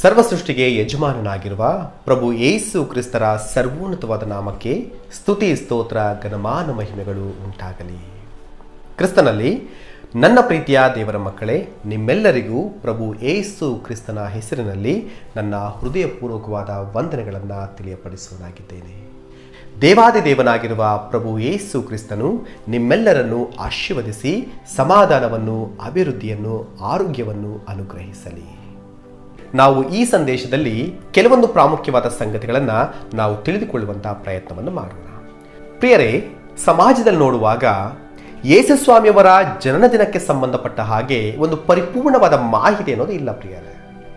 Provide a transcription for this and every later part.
ಸರ್ವ ಸೃಷ್ಟಿಗೆ ಯಜಮಾನನಾಗಿರುವ ಪ್ರಭು ಯೇಸು ಕ್ರಿಸ್ತರ ಸರ್ವೋನ್ನತವಾದ ನಾಮಕ್ಕೆ ಸ್ತುತಿ, ಸ್ತೋತ್ರ ಗಣಮಾನ ಮಹಿಮೆಗಳು ಉಂಟಾಗಲಿ. ಕ್ರಿಸ್ತನಲ್ಲಿ ನನ್ನ ಪ್ರೀತಿಯ ದೇವರ ಮಕ್ಕಳೇ, ನಿಮ್ಮೆಲ್ಲರಿಗೂ ಪ್ರಭು ಏಸು ಕ್ರಿಸ್ತನ ಹೆಸರಿನಲ್ಲಿ ನನ್ನ ಹೃದಯಪೂರ್ವಕವಾದ ವಂದನೆಗಳನ್ನು ತಿಳಿಯಪಡಿಸುವುದಾಗಿದ್ದೇನೆ ದೇವಾದಿ ದೇವನಾಗಿರುವ ಪ್ರಭು ಯೇಸು ಕ್ರಿಸ್ತನು ನಿಮ್ಮೆಲ್ಲರನ್ನು ಆಶೀರ್ವದಿಸಿ ಸಮಾಧಾನವನ್ನು, ಅಭಿವೃದ್ಧಿಯನ್ನು, ಆರೋಗ್ಯವನ್ನು ಅನುಗ್ರಹಿಸಲಿ. ನಾವು ಈ ಸಂದೇಶದಲ್ಲಿ ಕೆಲವೊಂದು ಪ್ರಾಮುಖ್ಯವಾದ ಸಂಗತಿಗಳನ್ನು ನಾವು ತಿಳಿದುಕೊಳ್ಳುವಂತಹ ಪ್ರಯತ್ನವನ್ನು ಮಾಡೋಣ. ಪ್ರಿಯರೇ, ಸಮಾಜದಲ್ಲಿ ನೋಡುವಾಗ ಯೇಸುಸ್ವಾಮಿಯವರ ಜನನ ದಿನಕ್ಕೆ ಸಂಬಂಧಪಟ್ಟ ಹಾಗೆ ಒಂದು ಪರಿಪೂರ್ಣವಾದ ಮಾಹಿತಿ ಅನ್ನೋದು ಇಲ್ಲ ಪ್ರಿಯರೇ.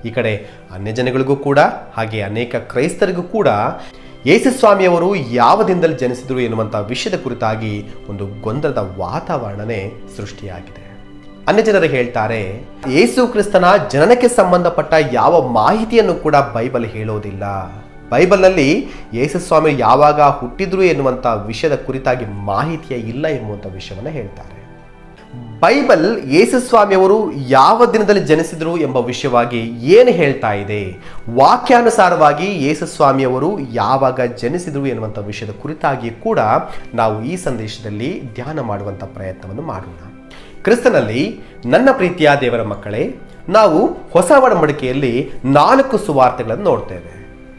ಈ ಕಡೆ ಅನ್ಯ ಜನಗಳಿಗೂ ಕೂಡ, ಹಾಗೆ ಅನೇಕ ಕ್ರೈಸ್ತರಿಗೂ ಕೂಡ ಯೇಸುಸ್ವಾಮಿಯವರು ಯಾವ ದಿನದಲ್ಲಿ ಜನಿಸಿದರು ಎನ್ನುವಂಥ ವಿಷಯದ ಕುರಿತಾಗಿ ಒಂದು ಗೊಂದಲದ ವಾತಾವರಣನೇ ಸೃಷ್ಟಿಯಾಗಿದೆ. ಅನ್ಯ ಜನರು ಹೇಳ್ತಾರೆ, ಯೇಸು ಕ್ರಿಸ್ತನ ಜನನಕ್ಕೆ ಸಂಬಂಧಪಟ್ಟ ಯಾವ ಮಾಹಿತಿಯನ್ನು ಕೂಡ ಬೈಬಲ್ ಹೇಳೋದಿಲ್ಲ. ಬೈಬಲ್ನಲ್ಲಿ ಯೇಸುಸ್ವಾಮಿ ಯಾವಾಗ ಹುಟ್ಟಿದ್ರು ಎನ್ನುವಂಥ ವಿಷಯದ ಕುರಿತಾಗಿ ಮಾಹಿತಿಯ ಇಲ್ಲ ಎಂಬುವಂಥ ವಿಷಯವನ್ನು ಹೇಳ್ತಾರೆ. ಬೈಬಲ್ ಯೇಸುಸ್ವಾಮಿಯವರು ಯಾವ ದಿನದಲ್ಲಿ ಜನಿಸಿದ್ರು ಎಂಬ ವಿಷಯವಾಗಿ ಏನು ಹೇಳ್ತಾ ಇದೆ? ವಾಕ್ಯಾನುಸಾರವಾಗಿ ಯೇಸುಸ್ವಾಮಿಯವರು ಯಾವಾಗ ಜನಿಸಿದ್ರು ಎನ್ನುವಂಥ ವಿಷಯದ ಕುರಿತಾಗಿ ಕೂಡ ನಾವು ಈ ಸಂದೇಶದಲ್ಲಿ ಧ್ಯಾನ ಮಾಡುವಂಥ ಪ್ರಯತ್ನವನ್ನು ಮಾಡೋಣ. ಕ್ರಿಸ್ತನಲ್ಲಿ ನನ್ನ ಪ್ರೀತಿಯ ದೇವರ ಮಕ್ಕಳೇ, ನಾವು ಹೊಸ ಒಡಂಬಡಿಕೆಯಲ್ಲಿ ನಾಲ್ಕು ಸುವಾರ್ತೆಗಳನ್ನು ನೋಡ್ತೇವೆ.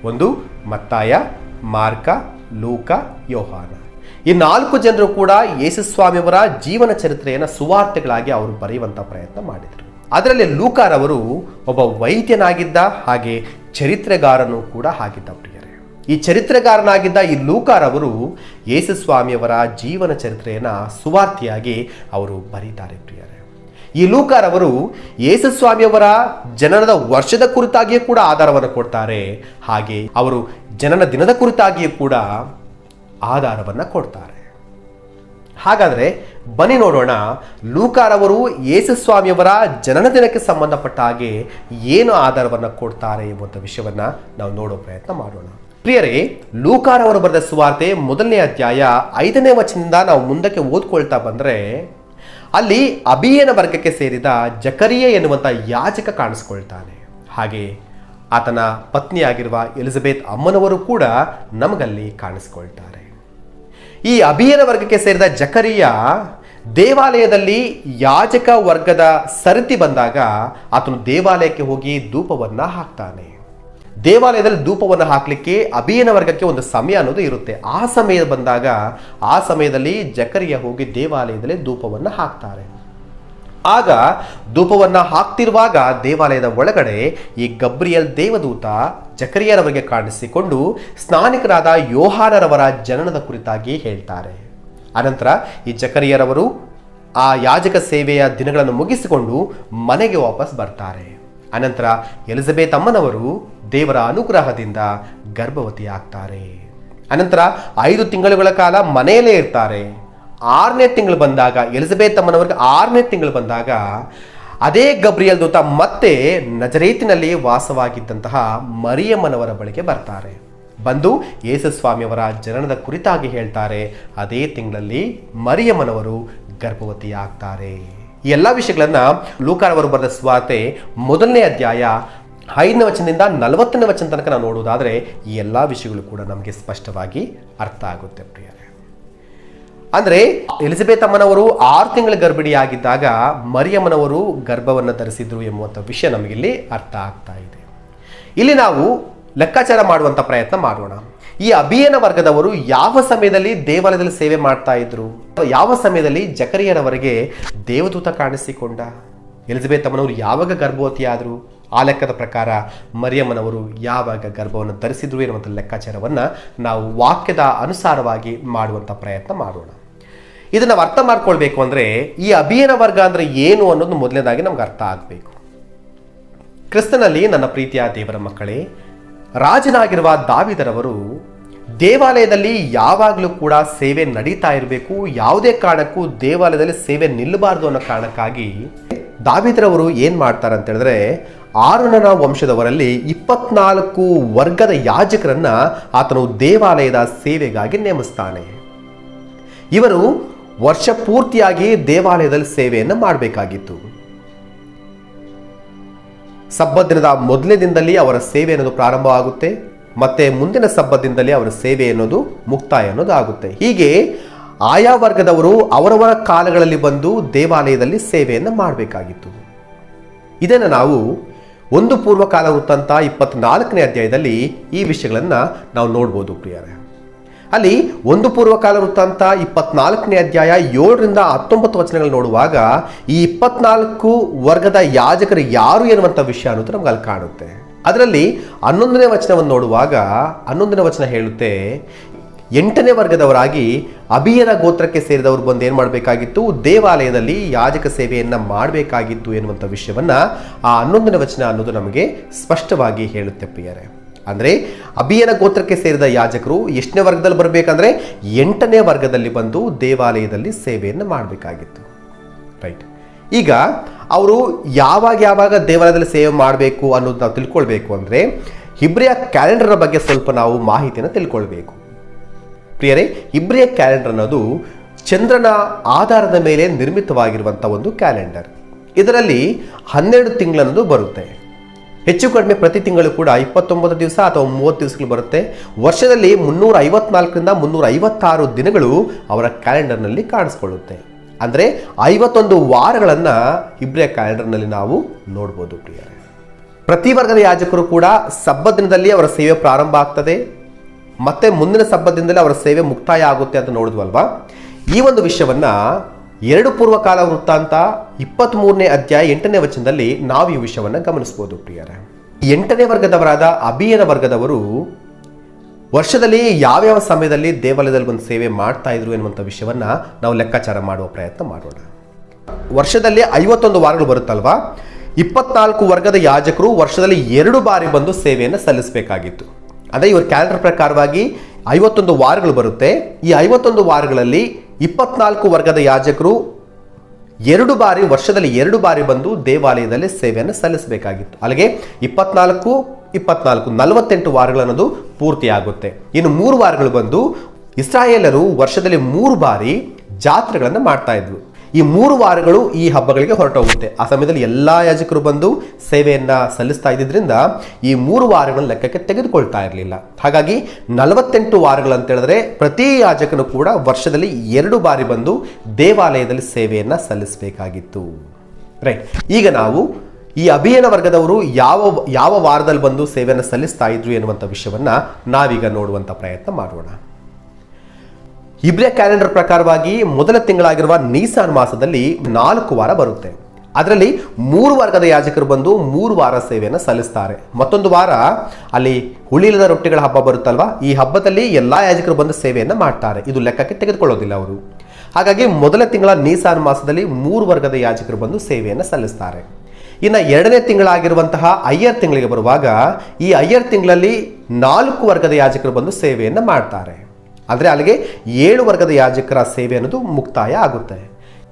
ಒಂದು, ಮತ್ತಾಯ, ಮಾರ್ಕ, ಲೂಕ, ಯೋಹಾನ. ಈ ನಾಲ್ಕು ಜನರು ಕೂಡ ಯೇಸುಸ್ವಾಮಿಯವರ ಜೀವನ ಚರಿತ್ರೆಯನ್ನು ಸುವಾರ್ತೆಗಳಾಗಿ ಅವರು ಬರೆಯುವಂಥ ಪ್ರಯತ್ನ ಮಾಡಿದರು. ಅದರಲ್ಲಿ ಲೂಕಾರವರು ಒಬ್ಬ ವೈದ್ಯನಾಗಿದ್ದ ಹಾಗೆ ಚರಿತ್ರೆಗಾರನು ಕೂಡ ಆಗಿದ್ದ ಈ ಚರಿತ್ರೆಗಾರನಾಗಿದ್ದ ಈ ಲೂಕಾರವರು ಯೇಸುಸ್ವಾಮಿಯವರ ಜೀವನ ಚರಿತ್ರೆಯನ್ನು ಸುವಾರ್ತಿಯಾಗಿ ಅವರು ಬರೀತಾರೆ ಪ್ರಿಯರೇ. ಈ ಲೂಕಾರವರು ಯೇಸುಸ್ವಾಮಿಯವರ ಜನನದ ವರ್ಷದ ಕುರಿತಾಗಿಯೂ ಕೂಡ ಆಧಾರವನ್ನು ಕೊಡ್ತಾರೆ. ಹಾಗೆ ಅವರು ಜನನ ದಿನದ ಕುರಿತಾಗಿಯೂ ಕೂಡ ಆಧಾರವನ್ನು ಕೊಡ್ತಾರೆ. ಹಾಗಾದರೆ ಬನ್ನಿ ನೋಡೋಣ ಲೂಕಾರವರು ಯೇಸುಸ್ವಾಮಿಯವರ ಜನನ ದಿನಕ್ಕೆ ಸಂಬಂಧಪಟ್ಟ ಹಾಗೆ ಏನು ಆಧಾರವನ್ನು ಕೊಡ್ತಾರೆ ಎಂಬಂಥ ವಿಷಯವನ್ನು ನಾವು ನೋಡೋ ಪ್ರಯತ್ನ ಮಾಡೋಣ. ಪ್ರಿಯರೇ ಲೂಕಾರವರು ಬರೆದ ಸುವಾರ್ತೆ ಮೊದಲನೇ ಅಧ್ಯಾಯ ಐದನೇ ವಚನದಿಂದ ನಾವು ಮುಂದಕ್ಕೆ ಓದ್ಕೊಳ್ತಾ ಬಂದರೆ, ಅಲ್ಲಿ ಅಭಿಯನ ವರ್ಗಕ್ಕೆ ಸೇರಿದ ಜಕರಿಯ ಎನ್ನುವಂಥ ಯಾಜಕ ಕಾಣಿಸ್ಕೊಳ್ತಾನೆ. ಹಾಗೆ ಆತನ ಪತ್ನಿಯಾಗಿರುವ ಎಲಿಜಬೆತ್ ಅಮ್ಮನವರು ಕೂಡ ನಮಗಲ್ಲಿ ಕಾಣಿಸ್ಕೊಳ್ತಾರೆ. ಈ ಅಭಿಯನ ವರ್ಗಕ್ಕೆ ಸೇರಿದ ಜಕರಿಯ ದೇವಾಲಯದಲ್ಲಿ ಯಾಜಕ ವರ್ಗದ ಸರತಿ ಬಂದಾಗ ಆತನು ದೇವಾಲಯಕ್ಕೆ ಹೋಗಿ ಧೂಪವನ್ನು ಹಾಕ್ತಾನೆ. ದೇವಾಲಯದಲ್ಲಿ ಧೂಪವನ್ನು ಹಾಕಲಿಕ್ಕೆ ಅಭಿಯನ ವರ್ಗಕ್ಕೆ ಒಂದು ಸಮಯ ಅನ್ನೋದು ಇರುತ್ತೆ. ಆ ಸಮಯ ಬಂದಾಗ, ಆ ಸಮಯದಲ್ಲಿ ಜಕರಿಯ ಹೋಗಿ ದೇವಾಲಯದಲ್ಲಿ ಧೂಪವನ್ನು ಹಾಕ್ತಾರೆ. ಆಗ ಧೂಪವನ್ನು ಹಾಕ್ತಿರುವಾಗ ದೇವಾಲಯದ ಒಳಗಡೆ ಈ ಗಬ್ರಿಯಲ್ ದೇವದೂತ ಜಕರಿಯರವರಿಗೆ ಕಾಣಿಸಿಕೊಂಡು ಸ್ನಾನಿಕರಾದ ಯೋಹಾನರವರ ಜನನದ ಕುರಿತಾಗಿ ಹೇಳ್ತಾರೆ. ಅನಂತರ ಈ ಜಕರಿಯರವರು ಆ ಯಾಜಕ ಸೇವೆಯ ದಿನಗಳನ್ನು ಮುಗಿಸಿಕೊಂಡು ಮನೆಗೆ ವಾಪಸ್ ಬರ್ತಾರೆ. ಅನಂತರ ಎಲಿಜಬೆತ್ ಅಮ್ಮನವರು ದೇವರ ಅನುಗ್ರಹದಿಂದ ಗರ್ಭವತಿ ಆಗ್ತಾರೆ ಅನಂತರ ಐದು ತಿಂಗಳುಗಳ ಕಾಲ ಮನೆಯಲ್ಲೇ ಇರ್ತಾರೆ. ಆರನೇ ತಿಂಗಳು ಬಂದಾಗ, ಎಲಿಜಬೆತ್ ಅಮ್ಮನವ್ರಿಗೆ ಆರನೇ ತಿಂಗಳು ಬಂದಾಗ ಅದೇ ಗಬ್ರಿಯಲ್ ದೂತ ಮತ್ತೆ ನಜರೇತಿನಲ್ಲಿ ವಾಸವಾಗಿದ್ದಂತಹ ಮರಿಯಮ್ಮನವರ ಬಳಿಗೆ ಬರ್ತಾರೆ. ಬಂದು ಯೇಸುಸ್ವಾಮಿಯವರ ಜನನದ ಕುರಿತಾಗಿ ಹೇಳ್ತಾರೆ. ಅದೇ ತಿಂಗಳಲ್ಲಿ ಮರಿಯಮ್ಮನವರು ಗರ್ಭವತಿ ಆಗ್ತಾರೆ ಈ ಎಲ್ಲ ವಿಷಯಗಳನ್ನ ಲೂಕಾರವರು ಬರೆದ ಸ್ವಾತೆ ಮೊದಲನೇ ಅಧ್ಯಾಯ ಐದನೇ ವಚನದಿಂದ ನಲವತ್ತನೇ ವಚನ ತನಕ ನಾವು ನೋಡುವುದಾದರೆ ಈ ಎಲ್ಲ ವಿಷಯಗಳು ಕೂಡ ನಮಗೆ ಸ್ಪಷ್ಟವಾಗಿ ಅರ್ಥ ಆಗುತ್ತೆ ಪ್ರಿಯರೇ. ಅಂದರೆ ಎಲಿಜಬೆತ್ ಅಮ್ಮನವರು ಆರು ತಿಂಗಳ ಗರ್ಭಿಣಿಯಾಗಿದ್ದಾಗ ಮರಿಯಮ್ಮನವರು ಗರ್ಭವನ್ನು ಧರಿಸಿದ್ರು ಎಂಬುವಂಥ ವಿಷಯ ನಮಗಿಲ್ಲಿ ಅರ್ಥ ಆಗ್ತಾ ಇದೆ. ಇಲ್ಲಿ ನಾವು ಲೆಕ್ಕಾಚಾರ ಮಾಡುವಂಥ ಪ್ರಯತ್ನ ಮಾಡೋಣ. ಈ ಅಭಿಯನ ವರ್ಗದವರು ಯಾವ ಸಮಯದಲ್ಲಿ ದೇವಾಲಯದಲ್ಲಿ ಸೇವೆ ಮಾಡ್ತಾ ಇದ್ರು? ಯಾವ ಸಮಯದಲ್ಲಿ ಜಕರಿಯನವರಿಗೆ ದೇವದೂತ ಕಾಣಿಸಿಕೊಂಡ? ಎಲಿಜಬೆತ್ ಅಮ್ಮನವರು ಯಾವಾಗ ಗರ್ಭವತಿಯಾದರು ಆ ಲೆಕ್ಕದ ಪ್ರಕಾರ ಮರಿಯಮ್ಮನವರು ಯಾವಾಗ ಗರ್ಭವನ್ನು ಧರಿಸಿದ್ರು ಎನ್ನುವಂಥ ಲೆಕ್ಕಾಚಾರವನ್ನು ನಾವು ವಾಕ್ಯದ ಅನುಸಾರವಾಗಿ ಮಾಡುವಂಥ ಪ್ರಯತ್ನ ಮಾಡೋಣ. ಇದನ್ನು ನಾವು ಅರ್ಥ ಮಾಡ್ಕೊಳ್ಬೇಕು ಅಂದರೆ ಈ ಅಭಿಯನ ವರ್ಗ ಅಂದರೆ ಏನು ಅನ್ನೋದು ಮೊದಲನೇದಾಗಿ ನಮ್ಗೆ ಅರ್ಥ ಆಗಬೇಕು. ಕ್ರಿಸ್ತನಲ್ಲಿ ನನ್ನ ಪ್ರೀತಿಯ ದೇವರ ಮಕ್ಕಳೇ, ರಾಜನಾಗಿರುವ ದಾವಿದರವರು ದೇವಾಲಯದಲ್ಲಿ ಯಾವಾಗಲೂ ಕೂಡ ಸೇವೆ ನಡೀತಾ ಇರಬೇಕು. ಯಾವುದೇ ಕಾರಣಕ್ಕೂ ದೇವಾಲಯದಲ್ಲಿ ಸೇವೆ ನಿಲ್ಲಬಾರ್ದು ಅನ್ನೋ ಕಾರಣಕ್ಕಾಗಿ ದಾವಿದ್ರವರು ಏನು ಮಾಡ್ತಾರೆ ಅಂತ ಹೇಳಿದ್ರೆ ಆರುಣನ ವಂಶದವರಲ್ಲಿ ಇಪ್ಪತ್ನಾಲ್ಕು ವರ್ಗದ ಯಾಜಕರನ್ನ ಆತನು ದೇವಾಲಯದ ಸೇವೆಗಾಗಿ ನೇಮಿಸ್ತಾನೆ. ಇವರು ವರ್ಷ ಪೂರ್ತಿಯಾಗಿ ದೇವಾಲಯದಲ್ಲಿ ಸೇವೆಯನ್ನು ಮಾಡಬೇಕಾಗಿತ್ತು. ಸಬ್ಬದ್ರದ ದಿನದ ದಿನದಲ್ಲಿ ಅವರ ಸೇವೆ ಅನ್ನೋದು ಪ್ರಾರಂಭವಾಗುತ್ತೆ. ಮತ್ತೆ ಮುಂದಿನ ಸಬ್ಬದಿಂದಲೇ ಅವರ ಸೇವೆ ಅನ್ನೋದು ಮುಕ್ತಾಯ ಅನ್ನೋದು ಆಗುತ್ತೆ ಹೀಗೆ ಆಯಾ ವರ್ಗದವರು ಅವರವರ ಕಾಲಗಳಲ್ಲಿ ಬಂದು ದೇವಾಲಯದಲ್ಲಿ ಸೇವೆಯನ್ನು ಮಾಡಬೇಕಾಗಿತ್ತು. ಇದನ್ನು ನಾವು ಒಂದು ಪೂರ್ವಕಾಲ ವೃತ್ತಾಂತ ಇಪ್ಪತ್ನಾಲ್ಕನೇ ಅಧ್ಯಾಯದಲ್ಲಿ ಈ ವಿಷಯಗಳನ್ನು ನಾವು ನೋಡ್ಬೋದು ಪ್ರಿಯರೇ. ಅಲ್ಲಿ ಒಂದು ಪೂರ್ವಕಾಲ ವೃತ್ತಾಂತ ಇಪ್ಪತ್ನಾಲ್ಕನೇ ಅಧ್ಯಾಯ ಏಳರಿಂದ ಹತ್ತೊಂಬತ್ತು ವಚನಗಳು ನೋಡುವಾಗ ಈ ಇಪ್ಪತ್ನಾಲ್ಕು ವರ್ಗದ ಯಾಜಕರು ಯಾರು ಎನ್ನುವಂಥ ವಿಷಯ ಅನ್ನೋದು ನಮ್ಗೆ ಅಲ್ಲಿ ಕಾಣುತ್ತೆ. ಅದರಲ್ಲಿ ಹನ್ನೊಂದನೇ ವಚನವನ್ನು ನೋಡುವಾಗ ಹನ್ನೊಂದನೇ ವಚನ ಹೇಳುತ್ತೆ, ಎಂಟನೇ ವರ್ಗದವರಾಗಿ ಅಭಿಯನ ಗೋತ್ರಕ್ಕೆ ಸೇರಿದವರು ಬಂದು ಏನು ಮಾಡಬೇಕಾಗಿತ್ತು? ದೇವಾಲಯದಲ್ಲಿ ಯಾಜಕ ಸೇವೆಯನ್ನು ಮಾಡಬೇಕಾಗಿತ್ತು ಎನ್ನುವಂಥ ವಿಷಯವನ್ನು ಆ ಹನ್ನೊಂದನೇ ವಚನ ಅನ್ನೋದು ನಮಗೆ ಸ್ಪಷ್ಟವಾಗಿ ಹೇಳುತ್ತೆ ಪ್ರಿಯರೇ. ಅಂದರೆ ಅಭಿಯನ ಗೋತ್ರಕ್ಕೆ ಸೇರಿದ ಯಾಜಕರು ಎಷ್ಟನೇ ವರ್ಗದಲ್ಲಿ ಬರಬೇಕಂದ್ರೆ ಎಂಟನೇ ವರ್ಗದಲ್ಲಿ ಬಂದು ದೇವಾಲಯದಲ್ಲಿ ಸೇವೆಯನ್ನು ಮಾಡಬೇಕಾಗಿತ್ತು. ಈಗ ಅವರು ಯಾವಾಗ ಯಾವಾಗ ದೇವಾಲಯದಲ್ಲಿ ಸೇವೆ ಮಾಡಬೇಕು ಅನ್ನೋದು ನಾವು ತಿಳ್ಕೊಳ್ಬೇಕು ಅಂದರೆ ಇಬ್ರಿಯ ಕ್ಯಾಲೆಂಡರ್ನ ಬಗ್ಗೆ ಸ್ವಲ್ಪ ನಾವು ಮಾಹಿತಿಯನ್ನು ತಿಳ್ಕೊಳ್ಬೇಕು. ಪ್ರಿಯರೇ ಇಬ್ರಿಯ ಕ್ಯಾಲೆಂಡರ್ ಅನ್ನೋದು ಚಂದ್ರನ ಆಧಾರದ ಮೇಲೆ ನಿರ್ಮಿತವಾಗಿರುವಂಥ ಒಂದು ಕ್ಯಾಲೆಂಡರ್. ಇದರಲ್ಲಿ ಹನ್ನೆರಡು ತಿಂಗಳನ್ನು ಬರುತ್ತೆ. ಹೆಚ್ಚು ಕಡಿಮೆ ಪ್ರತಿ ತಿಂಗಳು ಕೂಡ ಇಪ್ಪತ್ತೊಂಬತ್ತು ದಿವಸ ಅಥವಾ ಮೂವತ್ತು ದಿವಸಗಳು ಬರುತ್ತೆ. ವರ್ಷದಲ್ಲಿ ಮುನ್ನೂರ ಐವತ್ನಾಲ್ಕರಿಂದ ಮುನ್ನೂರ ಐವತ್ತಾರು ದಿನಗಳು ಅವರ ಕ್ಯಾಲೆಂಡರ್ನಲ್ಲಿ ಕಾಣಿಸ್ಕೊಳ್ಳುತ್ತೆ. ಅಂದರೆ ಐವತ್ತೊಂದು ವಾರಗಳನ್ನು ಇಬ್ರಿಯ ಕ್ಯಾಲೆಂಡರ್ನಲ್ಲಿ ನಾವು ನೋಡ್ಬೋದು ಪ್ರಿಯರೇ. ಪ್ರತಿ ವರ್ಗದ ಯಾಜಕರು ಕೂಡ ಸಬ್ಬ ದಿನದಲ್ಲಿ ಅವರ ಸೇವೆ ಪ್ರಾರಂಭ ಆಗ್ತದೆ. ಮತ್ತೆ ಮುಂದಿನ ದಿನದಲ್ಲಿ ಅವರ ಸೇವೆ ಮುಕ್ತಾಯ ಆಗುತ್ತೆ ಅಂತ ನೋಡಿದ್ವಲ್ವಾ? ಈ ಒಂದು ವಿಷಯವನ್ನ ಎರಡು ಪೂರ್ವಕಾಲ ವೃತ್ತಾಂತ ಇಪ್ಪತ್ತ್ ಮೂರನೇ ಅಧ್ಯಾಯ ಎಂಟನೇ ವಚನದಲ್ಲಿ ನಾವು ಈ ವಿಷಯವನ್ನು ಗಮನಿಸಬಹುದು ಪ್ರಿಯರೇ. ಎಂಟನೇ ವರ್ಗದವರಾದ ಅಭಿಯನ ವರ್ಗದವರು ವರ್ಷದಲ್ಲಿ ಯಾವ್ಯಾವ ಸಮಯದಲ್ಲಿ ದೇವಾಲಯದಲ್ಲಿ ಒಂದು ಸೇವೆ ಮಾಡ್ತಾ ಇದ್ರು ಎನ್ನುವಂಥ ವಿಷಯವನ್ನು ನಾವು ಲೆಕ್ಕಾಚಾರ ಮಾಡುವ ಪ್ರಯತ್ನ ಮಾಡೋಣ. ವರ್ಷದಲ್ಲಿ ಐವತ್ತೊಂದು ವಾರಗಳು ಬರುತ್ತಲ್ವಾ? ಇಪ್ಪತ್ನಾಲ್ಕು ವರ್ಗದ ಯಾಜಕರು ವರ್ಷದಲ್ಲಿ ಎರಡು ಬಾರಿ ಬಂದು ಸೇವೆಯನ್ನು ಸಲ್ಲಿಸಬೇಕಾಗಿತ್ತು. ಅದೇ ಇವ್ರ ಕ್ಯಾಲೆಂಡರ್ ಪ್ರಕಾರವಾಗಿ ಐವತ್ತೊಂದು ವಾರಗಳು ಬರುತ್ತೆ. ಈ ಐವತ್ತೊಂದು ವಾರಗಳಲ್ಲಿ ಇಪ್ಪತ್ನಾಲ್ಕು ವರ್ಗದ ಯಾಜಕರು ಎರಡು ಬಾರಿ, ವರ್ಷದಲ್ಲಿ ಎರಡು ಬಾರಿ ಬಂದು ದೇವಾಲಯದಲ್ಲಿ ಸೇವೆಯನ್ನು ಸಲ್ಲಿಸಬೇಕಾಗಿತ್ತು. ಅಲ್ಲಿಗೆ ಇಪ್ಪತ್ನಾಲ್ಕು ಇಪ್ಪತ್ನಾಲ್ಕು, ನಲವತ್ತೆಂಟು ವಾರಗಳನ್ನೋದು ಪೂರ್ತಿಯಾಗುತ್ತೆ. ಇನ್ನು ಮೂರು ವಾರಗಳು ಬಂದು ಇಸ್ರಾಯೇಲರು ವರ್ಷದಲ್ಲಿ ಮೂರು ಬಾರಿ ಜಾತ್ರೆಗಳನ್ನು ಮಾಡ್ತಾ ಇದ್ವು ಈ ಮೂರು ವಾರಗಳು ಈ ಹಬ್ಬಗಳಿಗೆ ಹೊರಟೋಗುತ್ತೆ. ಆ ಸಮಯದಲ್ಲಿ ಎಲ್ಲ ಯಾಜಕರು ಬಂದು ಸೇವೆಯನ್ನು ಸಲ್ಲಿಸ್ತಾ ಇದ್ದಿದ್ದರಿಂದ ಈ ಮೂರು ವಾರಗಳನ್ನ ಲೆಕ್ಕಕ್ಕೆ ತೆಗೆದುಕೊಳ್ತಾ ಇರಲಿಲ್ಲ. ಹಾಗಾಗಿ ನಲವತ್ತೆಂಟು ವಾರಗಳು ಅಂತ ಹೇಳಿದ್ರೆ ಪ್ರತಿ ಯಾಜಕನು ಕೂಡ ವರ್ಷದಲ್ಲಿ ಎರಡು ಬಾರಿ ಬಂದು ದೇವಾಲಯದಲ್ಲಿ ಸೇವೆಯನ್ನು ಸಲ್ಲಿಸಬೇಕಾಗಿತ್ತು. ರೈಟ್. ಈಗ ನಾವು ಈ ಅಭಿಯಾನ ವರ್ಗದವರು ಯಾವ ಯಾವ ವಾರದಲ್ಲಿ ಬಂದು ಸೇವೆಯನ್ನು ಸಲ್ಲಿಸ್ತಾ ಇದ್ರು ಎನ್ನುವಂಥ ವಿಷಯವನ್ನು ನಾವೀಗ ನೋಡುವಂಥ ಪ್ರಯತ್ನ ಮಾಡೋಣ. ಇಬ್ರಿಯ ಕ್ಯಾಲೆಂಡರ್ ಪ್ರಕಾರವಾಗಿ ಮೊದಲ ತಿಂಗಳಾಗಿರುವ ನೀಸಾನ್ ಮಾಸದಲ್ಲಿ ನಾಲ್ಕು ವಾರ ಬರುತ್ತೆ. ಅದರಲ್ಲಿ ಮೂರು ವರ್ಗದ ಯಾಜಕರು ಬಂದು ಮೂರು ವಾರ ಸೇವೆಯನ್ನು ಸಲ್ಲಿಸ್ತಾರೆ. ಮತ್ತೊಂದು ವಾರ ಅಲ್ಲಿ ಹುಳಿಲದ ರೊಟ್ಟಿಗಳ ಹಬ್ಬ ಬರುತ್ತಲ್ವಾ? ಈ ಹಬ್ಬದಲ್ಲಿ ಎಲ್ಲ ಯಾಜಕರು ಬಂದು ಸೇವೆಯನ್ನು ಮಾಡ್ತಾರೆ. ಇದು ಲೆಕ್ಕಕ್ಕೆ ತೆಗೆದುಕೊಳ್ಳೋದಿಲ್ಲ ಅವರು. ಹಾಗಾಗಿ ಮೊದಲ ತಿಂಗಳ ನೀಸಾನ್ ಮಾಸದಲ್ಲಿ ಮೂರು ವರ್ಗದ ಯಾಜಕರು ಬಂದು ಸೇವೆಯನ್ನು ಸಲ್ಲಿಸ್ತಾರೆ. ಇನ್ನು ಎರಡನೇ ತಿಂಗಳಾಗಿರುವಂತಹ ಅಯ್ಯರ್ ತಿಂಗಳಿಗೆ ಬರುವಾಗ ಈ ಅಯ್ಯರ್ ತಿಂಗಳಲ್ಲಿ ನಾಲ್ಕು ವರ್ಗದ ಯಾಜಕರು ಬಂದು ಸೇವೆಯನ್ನು ಮಾಡ್ತಾರೆ. ಅಂದರೆ ಅಲ್ಲಿಗೆ ಏಳು ವರ್ಗದ ಯಾಜಕರ ಸೇವೆ ಅನ್ನೋದು ಮುಕ್ತಾಯ ಆಗುತ್ತೆ.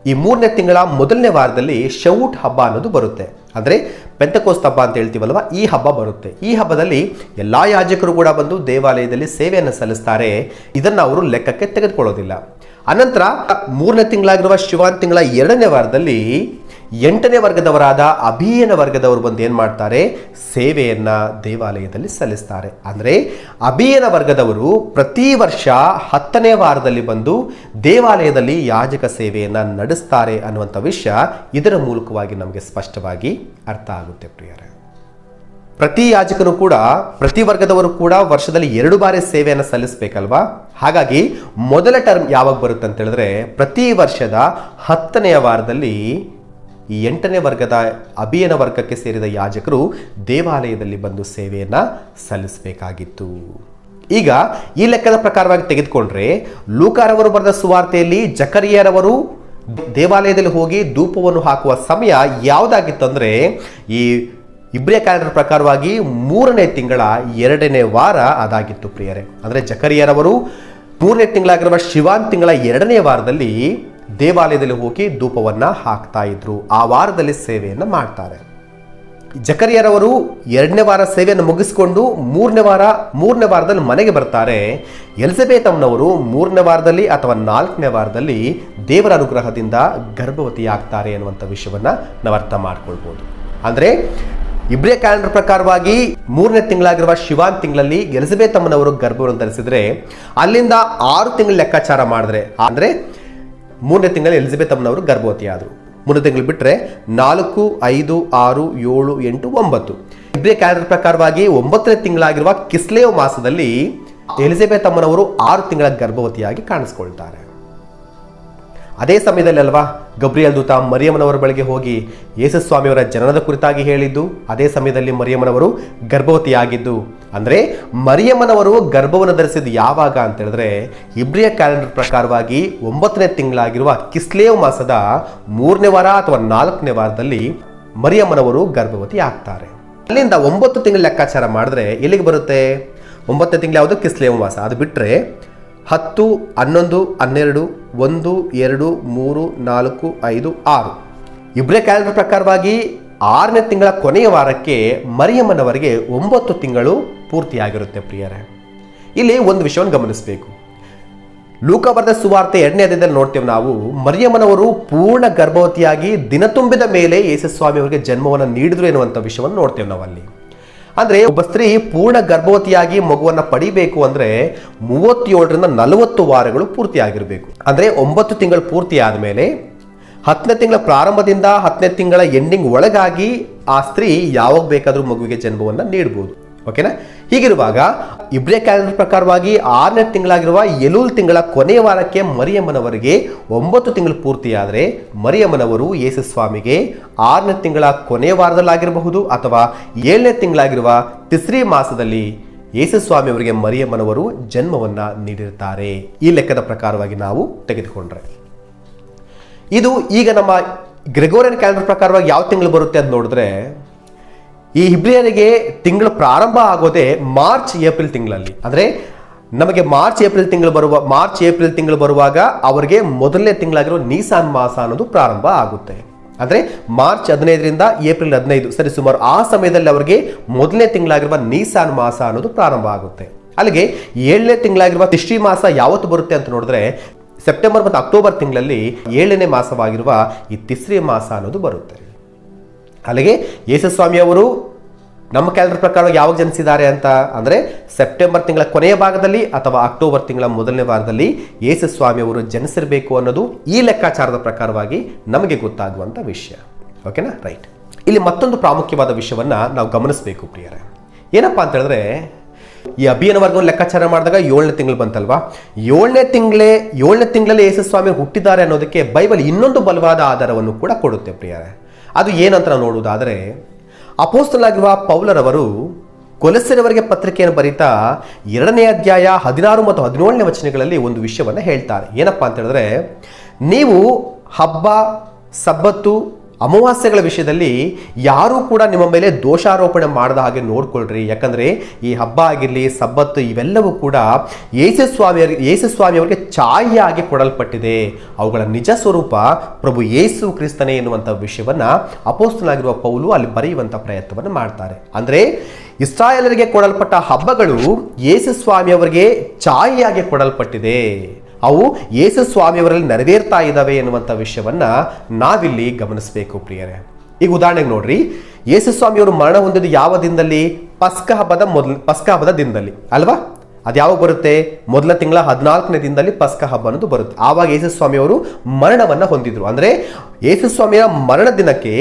ಈ ಮೂರನೇ ತಿಂಗಳ ಮೊದಲನೇ ವಾರದಲ್ಲಿ ಶೌಟ್ ಹಬ್ಬ ಅನ್ನೋದು ಬರುತ್ತೆ. ಅಂದರೆ ಪೆಂತಕೋಸ್ತ ಹಬ್ಬ ಅಂತ ಹೇಳ್ತೀವಲ್ವ? ಈ ಹಬ್ಬ ಬರುತ್ತೆ. ಈ ಹಬ್ಬದಲ್ಲಿ ಎಲ್ಲ ಯಾಜಕರು ಕೂಡ ಬಂದು ದೇವಾಲಯದಲ್ಲಿ ಸೇವೆಯನ್ನು ಸಲ್ಲಿಸ್ತಾರೆ. ಇದನ್ನು ಅವರು ಲೆಕ್ಕಕ್ಕೆ ತೆಗೆದುಕೊಳ್ಳೋದಿಲ್ಲ. ಅನಂತರ ಮೂರನೇ ತಿಂಗಳಾಗಿರುವ ಶಿವಾನ್ ತಿಂಗಳ ಎರಡನೇ ವಾರದಲ್ಲಿ ಎಂಟನೇ ವರ್ಗದವರಾದ ಅಭಿಯನ ವರ್ಗದವರು ಬಂದು ಏನು ಮಾಡ್ತಾರೆ? ಸೇವೆಯನ್ನು ದೇವಾಲಯದಲ್ಲಿ ಸಲ್ಲಿಸ್ತಾರೆ. ಅಂದರೆ ಅಭಿಯನ ವರ್ಗದವರು ಪ್ರತಿ ವರ್ಷ ಹತ್ತನೇ ವಾರದಲ್ಲಿ ಬಂದು ದೇವಾಲಯದಲ್ಲಿ ಯಾಜಕ ಸೇವೆಯನ್ನು ನಡೆಸ್ತಾರೆ ಅನ್ನುವಂಥ ವಿಷಯ ಇದರ ಮೂಲಕವಾಗಿ ನಮಗೆ ಸ್ಪಷ್ಟವಾಗಿ ಅರ್ಥ ಆಗುತ್ತೆ ಪ್ರಿಯರೇ. ಪ್ರತಿ ಯಾಜಕನು ಕೂಡ, ಪ್ರತಿ ವರ್ಗದವರು ಕೂಡ ವರ್ಷದಲ್ಲಿ ಎರಡು ಬಾರಿ ಸೇವೆಯನ್ನು ಸಲ್ಲಿಸಬೇಕಲ್ವಾ? ಹಾಗಾಗಿ ಮೊದಲ ಟರ್ಮ್ ಯಾವಾಗ ಬರುತ್ತೆ ಅಂತ ಹೇಳಿದ್ರೆ ಪ್ರತಿ ವರ್ಷದ ಹತ್ತನೆಯ ವಾರದಲ್ಲಿ ಈ ಎಂಟನೇ ವರ್ಗದ ಅಭಿಯನ ವರ್ಗಕ್ಕೆ ಸೇರಿದ ಯಾಜಕರು ದೇವಾಲಯದಲ್ಲಿ ಬಂದು ಸೇವೆಯನ್ನು ಸಲ್ಲಿಸಬೇಕಾಗಿತ್ತು. ಈಗ ಈ ಲೆಕ್ಕದ ಪ್ರಕಾರವಾಗಿ ತೆಗೆದುಕೊಂಡ್ರೆ, ಲೂಕಾರವರು ಬರೆದ ಸುವಾರ್ತೆಯಲ್ಲಿ ಜಕರಿಯರವರು ದೇವಾಲಯದಲ್ಲಿ ಹೋಗಿ ಧೂಪವನ್ನು ಹಾಕುವ ಸಮಯ ಯಾವುದಾಗಿತ್ತು ಅಂದರೆ, ಈ ಇಬ್ರಿಯ ಕ್ಯಾಲೆಂಡರ್ ಪ್ರಕಾರವಾಗಿ ಮೂರನೇ ತಿಂಗಳ ಎರಡನೇ ವಾರ ಅದಾಗಿತ್ತು ಪ್ರಿಯರೇ. ಅಂದರೆ ಜಕರಿಯರವರು ಮೂರನೇ ತಿಂಗಳಾಗಿರುವ ಶಿವಾನ್ ತಿಂಗಳ ಎರಡನೇ ವಾರದಲ್ಲಿ ದೇವಾಲಯದಲ್ಲಿ ಹೋಗಿ ಧೂಪವನ್ನ ಹಾಕ್ತಾ ಇದ್ರು. ಆ ವಾರದಲ್ಲಿ ಸೇವೆಯನ್ನು ಮಾಡ್ತಾರೆ. ಜಕರಿಯರವರು ಎರಡನೇ ವಾರ ಸೇವೆಯನ್ನು ಮುಗಿಸಿಕೊಂಡು ಮೂರನೇ ವಾರ, ಮೂರನೇ ವಾರದಲ್ಲಿ ಮನೆಗೆ ಬರ್ತಾರೆ. ಎಲಿಜಬೆತಮ್ನವರು ಮೂರನೇ ವಾರದಲ್ಲಿ ಅಥವಾ ನಾಲ್ಕನೇ ವಾರದಲ್ಲಿ ದೇವರ ಅನುಗ್ರಹದಿಂದ ಗರ್ಭವತಿಯಾಗ್ತಾರೆ ಅನ್ನುವಂಥ ವಿಷಯವನ್ನು ನಾವು ಅರ್ಥ ಮಾಡ್ಕೊಳ್ಬೋದು. ಅಂದರೆ ಇಬ್ರಿಯ ಕ್ಯಾಲೆಂಡರ್ ಪ್ರಕಾರವಾಗಿ ಮೂರನೇ ತಿಂಗಳಾಗಿರುವ ಶಿವಾನ್ ತಿಂಗಳಲ್ಲಿ ಎಲಿಜಬೆತ್ ಅಮ್ಮನವರು ಗರ್ಭವನ್ನು ಧರಿಸಿದ್ರೆ ಅಲ್ಲಿಂದ ಆರು ತಿಂಗಳ ಲೆಕ್ಕಾಚಾರ ಮಾಡಿದ್ರೆ. ಅಂದ್ರೆ ಮೂರನೇ ತಿಂಗಳ ಎಲಿಜಬೆತ್ ಅಮ್ಮನವರು ಗರ್ಭವತಿ ಆದರು ಮೂರನೇ ತಿಂಗಳು ಬಿಟ್ಟರೆ ನಾಲ್ಕು, ಐದು, ಆರು, ಏಳು, ಎಂಟು, ಒಂಬತ್ತು. ಇಬ್ರಿಯ ಕ್ಯಾಲೆಂಡರ್ ಪ್ರಕಾರವಾಗಿ ಒಂಬತ್ತನೇ ತಿಂಗಳಾಗಿರುವ ಕಿಸ್ಲೇವ್ ಮಾಸದಲ್ಲಿ ಎಲಿಜಬೆತ್ ಅಮ್ಮನವರು ಆರು ತಿಂಗಳ ಗರ್ಭವತಿಯಾಗಿ ಕಾಣಿಸ್ಕೊಳ್ತಾರೆ. ಅದೇ ಸಮಯದಲ್ಲಿ ಅಲ್ವಾ ಗಬ್ರಿಯಲ್ ದೂತ ಮರಿಯಮ್ಮನವರ ಬಳಿಗೆ ಹೋಗಿ ಯೇಸುಸ್ವಾಮಿಯವರ ಜನನದ ಕುರಿತಾಗಿ ಹೇಳಿದ್ದು, ಅದೇ ಸಮಯದಲ್ಲಿ ಮರಿಯಮ್ಮನವರು ಗರ್ಭವತಿಯಾಗಿದ್ದು ಅಂದರೆ ಮರಿಯಮ್ಮನವರು ಗರ್ಭವನ್ನು ಧರಿಸಿದ್ದು ಯಾವಾಗ ಅಂತ ಹೇಳಿದ್ರೆ ಇಬ್ರಿಯ ಕ್ಯಾಲೆಂಡರ್ ಪ್ರಕಾರವಾಗಿ ಒಂಬತ್ತನೇ ತಿಂಗಳಾಗಿರುವ ಕಿಸ್ಲೇವ್ ಮಾಸದ ಮೂರನೇ ವಾರ ಅಥವಾ ನಾಲ್ಕನೇ ವಾರದಲ್ಲಿ ಮರಿಯಮ್ಮನವರು ಗರ್ಭವತಿ ಆಗ್ತಾರೆ. ಅಲ್ಲಿಂದ ಒಂಬತ್ತು ತಿಂಗಳ ಲೆಕ್ಕಾಚಾರ ಮಾಡಿದ್ರೆ ಎಲ್ಲಿಗೆ ಬರುತ್ತೆ? ಒಂಬತ್ತನೇ ತಿಂಗಳು ಯಾವುದು? ಕಿಸ್ಲೇವ್ ಮಾಸ. ಅದು ಬಿಟ್ಟರೆ ಹತ್ತು, ಹನ್ನೊಂದು, ಹನ್ನೆರಡು, ಒಂದು, ಎರಡು, ಮೂರು, ನಾಲ್ಕು, ಐದು, ಆರು. ಇಬ್ರೇ ಕ್ಯಾಲೆಂಡರ್ ಪ್ರಕಾರವಾಗಿ ಆರನೇ ತಿಂಗಳ ಕೊನೆಯ ವಾರಕ್ಕೆ ಮರಿಯಮ್ಮನವರಿಗೆ ಒಂಬತ್ತು ತಿಂಗಳು ಪೂರ್ತಿಯಾಗಿರುತ್ತೆ ಪ್ರಿಯರೇ. ಇಲ್ಲಿ ಒಂದು ವಿಷಯವನ್ನು ಗಮನಿಸಬೇಕು. ಲೂಕ ಬರೆದ ಸುವಾರ್ತೆ ಎರಡನೇ ಅಧ್ಯಾಯದಲ್ಲಿ ನೋಡ್ತೇವೆ ನಾವು, ಮರಿಯಮ್ಮನವರು ಪೂರ್ಣ ಗರ್ಭವತಿಯಾಗಿ ದಿನ ತುಂಬಿದ ಮೇಲೆ ಯೇಸುಸ್ವಾಮಿ ಅವರಿಗೆ ಜನ್ಮವನ್ನು ನೀಡಿದ್ರು ಎನ್ನುವಂಥ ವಿಷಯವನ್ನು ನೋಡ್ತೇವೆ ನಾವು ಅಲ್ಲಿ ಅಂದರೆ ಒಬ್ಬ ಸ್ತ್ರೀ ಪೂರ್ಣ ಗರ್ಭವತಿಯಾಗಿ ಮಗುವನ್ನು ಪಡಿಬೇಕು ಅಂದರೆ ಮೂವತ್ತೇಳರಿಂದ ನಲವತ್ತು ವಾರಗಳು ಪೂರ್ತಿಯಾಗಿರಬೇಕು. ಅಂದರೆ ಒಂಬತ್ತು ತಿಂಗಳು ಪೂರ್ತಿ ಆದಮೇಲೆ ಹತ್ತನೇ ತಿಂಗಳ ಪ್ರಾರಂಭದಿಂದ ಹತ್ತನೇ ತಿಂಗಳ ಎಂಡಿಂಗ್ ಒಳಗಾಗಿ ಆ ಸ್ತ್ರೀ ಯಾವಾಗ ಬೇಕಾದರೂ ಮಗುವಿಗೆ ಜನ್ಮವನ್ನು ನೀಡಬಹುದು ಓಕೆನಾ ಹೀಗಿರುವಾಗ ಇಬ್ರೇ ಕ್ಯಾಲೆಂಡರ್ ಪ್ರಕಾರವಾಗಿ ಆರನೇ ತಿಂಗಳಾಗಿರುವ ಎಲೂಲ್ ತಿಂಗಳ ಕೊನೆಯ ವಾರಕ್ಕೆ ಮರಿಯಮ್ಮನವರಿಗೆ ಒಂಬತ್ತು ತಿಂಗಳು ಪೂರ್ತಿಯಾದರೆ ಮರಿಯಮ್ಮನವರು ಯೇಸು ಸ್ವಾಮಿಗೆ ಆರನೇ ತಿಂಗಳ ಕೊನೆಯ ವಾರದಲ್ಲಾಗಿರಬಹುದು ಅಥವಾ ಏಳನೇ ತಿಂಗಳಾಗಿರುವ ತಿಸ್ರಿ ಮಾಸದಲ್ಲಿ ಯೇಸುಸ್ವಾಮಿ ಅವರಿಗೆ ಮರಿಯಮ್ಮನವರು ಜನ್ಮವನ್ನು ನೀಡಿರುತ್ತಾರೆ. ಈ ಲೆಕ್ಕದ ಪ್ರಕಾರವಾಗಿ ನಾವು ತೆಗೆದುಕೊಂಡ್ರೆ. ಇದು ಈಗ ನಮ್ಮ ಗ್ರೆಗೋರಿಯನ್ ಕ್ಯಾಲೆಂಡರ್ ಪ್ರಕಾರವಾಗಿ ಯಾವ ತಿಂಗಳು ಬರುತ್ತೆ ಅಂತ ನೋಡಿದ್ರೆ ಈ ಹಿಬ್ರಿಯರಿಗೆ ತಿಂಗಳು ಪ್ರಾರಂಭ ಆಗೋದೇ ಮಾರ್ಚ್, ಏಪ್ರಿಲ್ ತಿಂಗಳಲ್ಲಿ. ಅಂದರೆ ನಮಗೆ ಮಾರ್ಚ್, ಏಪ್ರಿಲ್ ತಿಂಗಳು ಬರುವ, ಮಾರ್ಚ್, ಏಪ್ರಿಲ್ ತಿಂಗಳು ಬರುವಾಗ ಅವರಿಗೆ ಮೊದಲನೇ ತಿಂಗಳಾಗಿರೋ ನೀಸಾನ್ ಮಾಸ ಅನ್ನೋದು ಪ್ರಾರಂಭ ಆಗುತ್ತೆ. ಅಂದರೆ ಮಾರ್ಚ್ ಹದಿನೈದರಿಂದ ಏಪ್ರಿಲ್ ಹದಿನೈದು, ಸರಿ, ಸುಮಾರು ಆ ಸಮಯದಲ್ಲಿ ಅವರಿಗೆ ಮೊದಲನೇ ತಿಂಗಳಾಗಿರುವ ನೀಸಾನ್ ಮಾಸ ಅನ್ನೋದು ಪ್ರಾರಂಭ ಆಗುತ್ತೆ. ಅಲ್ಲಿಗೆ ಏಳನೇ ತಿಂಗಳಾಗಿರುವ ತಿಷ್ಟಿ ಮಾಸ ಯಾವತ್ತು ಬರುತ್ತೆ ಅಂತ ನೋಡಿದ್ರೆ ಸೆಪ್ಟೆಂಬರ್ ಮತ್ತು ಅಕ್ಟೋಬರ್ ತಿಂಗಳಲ್ಲಿ ಏಳನೇ ಮಾಸವಾಗಿರುವ ಈ ತಿಸ್ರಿ ಮಾಸ ಅನ್ನೋದು ಬರುತ್ತೆ. ಅಲ್ಲಿಗೆ ಯೇಸುಸ್ವಾಮಿ ಅವರು ನಮ್ಮ ಕ್ಯಾಲೆಂಡರ್ ಪ್ರಕಾರ ಯಾವಾಗ ಜನಿಸಿದ್ದಾರೆ ಅಂತ ಅಂದರೆ ಸೆಪ್ಟೆಂಬರ್ ತಿಂಗಳ ಕೊನೆಯ ಭಾಗದಲ್ಲಿ ಅಥವಾ ಅಕ್ಟೋಬರ್ ತಿಂಗಳ ಮೊದಲನೇ ವಾರದಲ್ಲಿ ಯೇಸುಸ್ವಾಮಿ ಅವರು ಜನಿಸಿರಬೇಕು ಅನ್ನೋದು ಈ ಲೆಕ್ಕಾಚಾರದ ಪ್ರಕಾರವಾಗಿ ನಮಗೆ ಗೊತ್ತಾಗುವಂಥ ವಿಷಯ. ಓಕೆನಾ? ರೈಟ್. ಇಲ್ಲಿ ಮತ್ತೊಂದು ಪ್ರಾಮುಖ್ಯವಾದ ವಿಷಯವನ್ನು ನಾವು ಗಮನಿಸಬೇಕು ಪ್ರಿಯರೇ. ಏನಪ್ಪಾ ಅಂತ ಹೇಳಿದ್ರೆ, ಈ ಅಭಿಯಾನ ವರ್ಗವನ್ನು ಲೆಕ್ಕಾಚಾರ ಮಾಡಿದಾಗ ಏಳನೇ ತಿಂಗಳು ಬಂತಲ್ವಾ? ಏಳನೇ ತಿಂಗಳೇ, ಏಳನೇ ತಿಂಗಳಲ್ಲಿ ಯೇಸುಸ್ವಾಮಿ ಹುಟ್ಟಿದ್ದಾರೆ ಅನ್ನೋದಕ್ಕೆ ಬೈಬಲ್ ಇನ್ನೊಂದು ಬಲವಾದ ಆಧಾರವನ್ನು ಕೂಡ ಕೊಡುತ್ತೆ ಪ್ರಿಯರೇ. ಅದು ಏನಂತ ನಾವು ನೋಡುವುದಾದರೆ ಅಪೋಸ್ತಲಾಗಿರುವ ಪೌಲರವರು ಕೊಲೆಸರವರಿಗೆ ಪತ್ರಿಕೆಯನ್ನು ಬರೀತಾ ಎರಡನೇ ಅಧ್ಯಾಯ ಹದಿನಾರು ಮತ್ತು ಹದಿನೇಳನೇ ವಚನಗಳಲ್ಲಿ ಒಂದು ವಿಷಯವನ್ನು ಹೇಳ್ತಾರೆ. ಏನಪ್ಪಾ ಅಂತ ಹೇಳಿದ್ರೆ, ನೀವು ಹಬ್ಬ, ಸಬ್ಬತ್ತು ಅಮಾವಾಸ್ಯೆಗಳ ವಿಷಯದಲ್ಲಿ ಯಾರೂ ಕೂಡ ನಿಮ್ಮ ಮೇಲೆ ದೋಷಾರೋಪಣೆ ಮಾಡದ ಹಾಗೆ ನೋಡ್ಕೊಳ್ರಿ. ಯಾಕಂದ್ರೆ ಈ ಹಬ್ಬ ಆಗಿರಲಿ, ಸಬ್ಬತ್ತು ಇವೆಲ್ಲವೂ ಕೂಡ ಯೇಸುಸ್ವಾಮಿಯ ಯೇಸುಸ್ವಾಮಿಯವರಿಗೆ ಛಾಯೆಯಾಗಿ ಕೊಡಲ್ಪಟ್ಟಿದೆ. ಅವುಗಳ ನಿಜ ಸ್ವರೂಪ ಪ್ರಭು ಯೇಸು ಕ್ರಿಸ್ತನೇ ಎನ್ನುವಂಥ ವಿಷಯವನ್ನು ಅಪೋಸ್ತನಾಗಿರುವ ಪೌಲು ಅಲ್ಲಿ ಬರೆಯುವಂಥ ಪ್ರಯತ್ನವನ್ನು ಮಾಡ್ತಾರೆ. ಅಂದರೆ ಇಸ್ರಾಯೇಲರಿಗೆ ಕೊಡಲ್ಪಟ್ಟ ಹಬ್ಬಗಳು ಯೇಸುಸ್ವಾಮಿಯವರಿಗೆ ಛಾಯೆಯಾಗಿ ಕೊಡಲ್ಪಟ್ಟಿದೆ. ಅವು ಯೇಸು ಸ್ವಾಮಿಯವರಲ್ಲಿ ನೆರವೇರ್ತಾ ಇದ್ದಾವೆ ಎನ್ನುವಂಥ ವಿಷಯವನ್ನ ನಾವಿಲ್ಲಿ ಗಮನಿಸಬೇಕು ಪ್ರಿಯರೇ. ಈಗ ಉದಾಹರಣೆಗೆ ನೋಡ್ರಿ, ಯೇಸು ಸ್ವಾಮಿಯವರು ಮರಣ ಹೊಂದಿದ್ದು ಯಾವ ದಿನದಲ್ಲಿ? ಪಸ್ಕ ಹಬ್ಬದ ಮೊದಲ, ಪಸ್ಕ ಹಬ್ಬದ ದಿನದಲ್ಲಿ, ಅಲ್ವಾ? ಅದು ಯಾವಾಗ ಬರುತ್ತೆ? ಮೊದಲ ತಿಂಗಳ ಹದಿನಾಲ್ಕನೇ ದಿನದಲ್ಲಿ ಪಸ್ಕ ಹಬ್ಬ ಅನ್ನೋದು ಬರುತ್ತೆ. ಆವಾಗ ಯೇಸು ಸ್ವಾಮಿಯವರು ಮರಣವನ್ನು ಹೊಂದಿದ್ರು. ಅಂದರೆ ಯೇಸು ಸ್ವಾಮಿಯ ಮರಣ ದಿನಕ್ಕೆ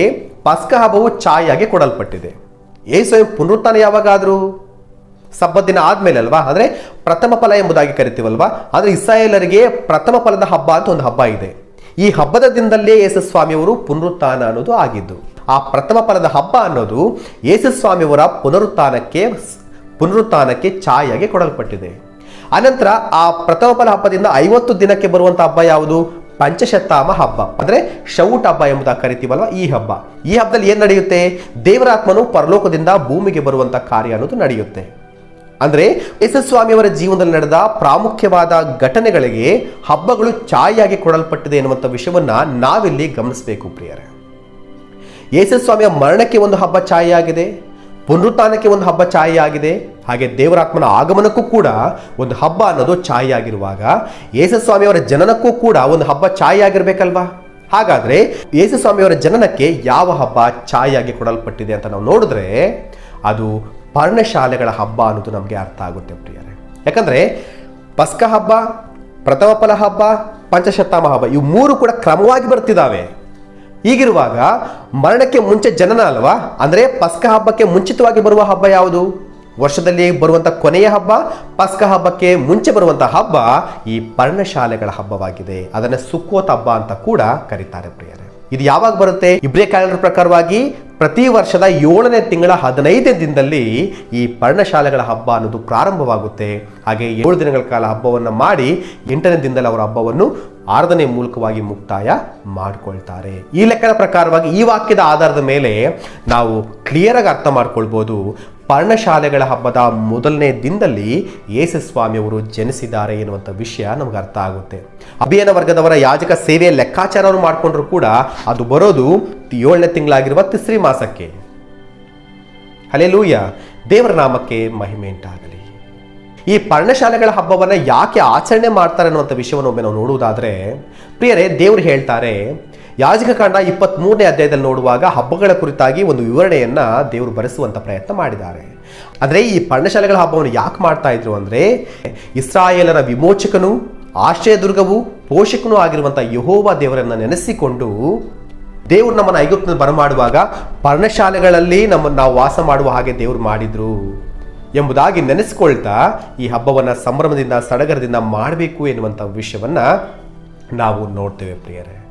ಪಸ್ಕ ಹಬ್ಬವು ಛಾಯಾಗಿ ಕೊಡಲ್ಪಟ್ಟಿದೆ. ಯೇಸು ಪುನರುತ್ಥಾನ ಯಾವಾಗಾದ್ರು? ಸಬ್ಬತ್ ದಿನ ಆದ್ಮೇಲೆ ಅಲ್ವಾ ಅಂದ್ರೆ ಪ್ರಥಮ ಫಲ ಎಂಬುದಾಗಿ ಕರಿತೀವಲ್ವಾ? ಆದ್ರೆ ಇಸ್ರಾಯೇಲರಿಗೆ ಪ್ರಥಮ ಫಲದ ಹಬ್ಬ ಅಂತ ಒಂದು ಹಬ್ಬ ಇದೆ. ಈ ಹಬ್ಬದ ದಿನದಲ್ಲೇ ಯೇಸುಸ್ವಾಮಿಯವರು ಪುನರುತ್ಥಾನ ಅನ್ನೋದು ಆಗಿದ್ದು, ಆ ಪ್ರಥಮ ಫಲದ ಹಬ್ಬ ಅನ್ನೋದು ಯೇಸುಸ್ವಾಮಿಯವರ ಪುನರುತ್ಥಾನಕ್ಕೆ ಪುನರುತ್ಥಾನಕ್ಕೆ ಛಾಯಾಗಿ ಕೊಡಲ್ಪಟ್ಟಿದೆ. ಅನಂತರ ಆ ಪ್ರಥಮ ಫಲ ಹಬ್ಬದಿಂದ ಐವತ್ತು ದಿನಕ್ಕೆ ಬರುವಂತ ಹಬ್ಬ ಯಾವುದು? ಪಂಚಶತಾಮ ಹಬ್ಬ. ಅಂದ್ರೆ ಶೌಟ್ ಹಬ್ಬ ಎಂಬುದಾಗಿ ಕರಿತೀವಲ್ವ? ಈ ಹಬ್ಬ. ಈ ಹಬ್ಬದಲ್ಲಿ ಏನ್ ನಡೆಯುತ್ತೆ? ದೇವರಾತ್ಮನು ಪರಲೋಕದಿಂದ ಭೂಮಿಗೆ ಬರುವಂತ ಕಾರ್ಯ ಅನ್ನೋದು ನಡೆಯುತ್ತೆ. ಅಂದ್ರೆ ಅವರ ಜೀವನದಲ್ಲಿ ನಡೆದ ಪ್ರಾಮುಖ್ಯವಾದ ಘಟನೆಗಳಿಗೆ ಹಬ್ಬಗಳು ಛಾಯಾಗಿ ಕೊಡಲ್ಪಟ್ಟಿದೆ ಎನ್ನುವಂಥ ವಿಷಯವನ್ನು ನಾವಿಲ್ಲಿ ಗಮನಿಸಬೇಕು ಪ್ರಿಯರೇ. ಯೇಸುಸ್ವಾಮಿಯ ಮರಣಕ್ಕೆ ಒಂದು ಹಬ್ಬ ಛಾಯೆಯಾಗಿದೆ, ಪುನರುತ್ಥಾನಕ್ಕೆ ಒಂದು ಹಬ್ಬ ಛಾಯೆಯಾಗಿದೆ, ಹಾಗೆ ದೇವರಾತ್ಮನ ಆಗಮನಕ್ಕೂ ಕೂಡ ಒಂದು ಹಬ್ಬ ಅನ್ನೋದು ಛಾಯೆಯಾಗಿರುವಾಗ ಯೇಸುಸ್ವಾಮಿಯವರ ಜನನಕ್ಕೂ ಕೂಡ ಒಂದು ಹಬ್ಬ ಛಾಯೆಯಾಗಿರ್ಬೇಕಲ್ವಾ? ಹಾಗಾದ್ರೆ ಯೇಸು ಸ್ವಾಮಿಯವರ ಜನನಕ್ಕೆ ಯಾವ ಹಬ್ಬ ಛಾಯೆಯಾಗಿ ಕೊಡಲ್ಪಟ್ಟಿದೆ ಅಂತ ನಾವು ನೋಡಿದ್ರೆ ಅದು ಪರ್ಣಶಾಲೆಗಳ ಹಬ್ಬ ಅನ್ನೋದು ನಮಗೆ ಅರ್ಥ ಆಗುತ್ತೆ ಪ್ರಿಯರೇ. ಯಾಕಂದರೆ ಪಸ್ಕ ಹಬ್ಬ ಪ್ರಥಮ ಫಲ ಹಬ್ಬ, ಪಂಚಶತಾಮ ಹಬ್ಬ, ಇವು ಮೂರು ಕೂಡ ಕ್ರಮವಾಗಿ ಬರ್ತಿದ್ದಾವೆ ಹೀಗಿರುವಾಗ ಮರಣಕ್ಕೆ ಮುಂಚೆ ಜನನ ಅಲ್ವಾ? ಅಂದರೆ ಪಸ್ಕ ಹಬ್ಬಕ್ಕೆ ಮುಂಚಿತವಾಗಿ ಬರುವ ಹಬ್ಬ ಯಾವುದು? ವರ್ಷದಲ್ಲಿ ಬರುವಂಥ ಕೊನೆಯ ಹಬ್ಬ, ಪಸ್ಕ ಹಬ್ಬಕ್ಕೆ ಮುಂಚೆ ಬರುವಂಥ ಹಬ್ಬ ಈ ಪರ್ಣಶಾಲೆಗಳ ಹಬ್ಬವಾಗಿದೆ. ಅದನ್ನು ಸುಕ್ಕೋತ್ ಹಬ್ಬ ಅಂತ ಕೂಡ ಕರೀತಾರೆ ಪ್ರಿಯರೇ. ಇದು ಯಾವಾಗ ಬರುತ್ತೆ? ಇಬ್ರೇ ಕ್ಯಾಲೆಂಡರ್ ಪ್ರಕಾರವಾಗಿ ಪ್ರತಿ ವರ್ಷದ ಏಳನೇ ತಿಂಗಳ ಹದಿನೈದನೇ ದಿನದಲ್ಲಿ ಈ ಪರ್ಣಶಾಲೆಗಳ ಹಬ್ಬ ಅನ್ನೋದು ಪ್ರಾರಂಭವಾಗುತ್ತೆ. ಹಾಗೆ ಏಳು ದಿನಗಳ ಕಾಲ ಹಬ್ಬವನ್ನು ಮಾಡಿ ಎಂಟನೇ ದಿನದಲ್ಲಿ ಅವರ ಹಬ್ಬವನ್ನು ಆರಾಧನೆ ಮೂಲಕವಾಗಿ ಮುಕ್ತಾಯ ಮಾಡಿಕೊಳ್ತಾರೆ. ಈ ಲೆಕ್ಕದ ಪ್ರಕಾರವಾಗಿ ಈ ವಾಕ್ಯದ ಆಧಾರದ ಮೇಲೆ ನಾವು ಕ್ಲಿಯರ್ ಆಗಿ ಅರ್ಥ ಮಾಡ್ಕೊಳ್ಬೋದು. ಪರ್ಣಶಾಲೆಗಳ ಹಬ್ಬದ ಮೊದಲನೇ ದಿನದಲ್ಲಿ ಯೇಸು ಸ್ವಾಮಿಯವರು ಜನಿಸಿದ್ದಾರೆ ಎನ್ನುವಂಥ ವಿಷಯ ನಮ್ಗೆ ಅರ್ಥ ಆಗುತ್ತೆ. ಅಭಿಯಾನ ವರ್ಗದವರ ಯಾಜಕ ಸೇವೆಯ ಲೆಕ್ಕಾಚಾರವನ್ನು ಮಾಡಿಕೊಂಡ್ರು ಕೂಡ ಅದು ಬರೋದು ಏಳನೇ ತಿಂಗಳಾಗಿರುವ ತಿಸ್ರಿ ಮಾಸಕ್ಕೆ. ಹಲೆಲೂಯ ದೇವರ ನಾಮಕ್ಕೆ ಮಹಿಮೆ ಉಂಟಾಗಲಿ ಈ ಪರ್ಣಶಾಲೆಗಳ ಹಬ್ಬವನ್ನು ಯಾಕೆ ಆಚರಣೆ ಮಾಡ್ತಾರೆ ಅನ್ನುವಂಥ ವಿಷಯವನ್ನು ಒಮ್ಮೆ ನಾವು ನೋಡುವುದಾದರೆ, ಪ್ರಿಯರೇ, ದೇವರು ಹೇಳ್ತಾರೆ, ಯಾಜಕ ಕಾಂಡ ಇಪ್ಪತ್ತ್ ಮೂರನೇ ಅಧ್ಯಾಯದಲ್ಲಿ ನೋಡುವಾಗ ಹಬ್ಬಗಳ ಕುರಿತಾಗಿ ಒಂದು ವಿವರಣೆಯನ್ನು ದೇವರು ಬರೆಸುವಂಥ ಪ್ರಯತ್ನ ಮಾಡಿದ್ದಾರೆ. ಆದರೆ ಈ ಪರ್ಣಶಾಲೆಗಳ ಹಬ್ಬವನ್ನು ಯಾಕೆ ಮಾಡ್ತಾ ಇದ್ರು ಅಂದರೆ, ಇಸ್ರಾಯೇಲರ ವಿಮೋಚಕನು, ಆಶ್ರಯದುರ್ಗವು ಪೋಷಕನೂ ಆಗಿರುವಂಥ ಯಹೋವ ದೇವರನ್ನು ನೆನೆಸಿಕೊಂಡು ದೇವರು ನಮ್ಮನ್ನು ಐಗುಪ್ತನ ಬರಮಾಡುವಾಗ ಪರ್ಣಶಾಲೆಗಳಲ್ಲಿ ನಮ್ಮನ್ನು ನಾವು ವಾಸ ಮಾಡುವ ಹಾಗೆ ದೇವರು ಮಾಡಿದ್ರು. ಎಂಬುದಾಗಿ ನೆನೆಸ್ಕೊಳ್ತಾ ಈ ಹಬ್ಬವನ್ನು ಸಂಭ್ರಮದಿಂದ, ಸಡಗರದಿಂದ ಮಾಡಬೇಕು ಎನ್ನುವಂಥ ವಿಷಯವನ್ನು ನಾವು ನೋಡ್ತೇವೆ ಪ್ರಿಯರೇ.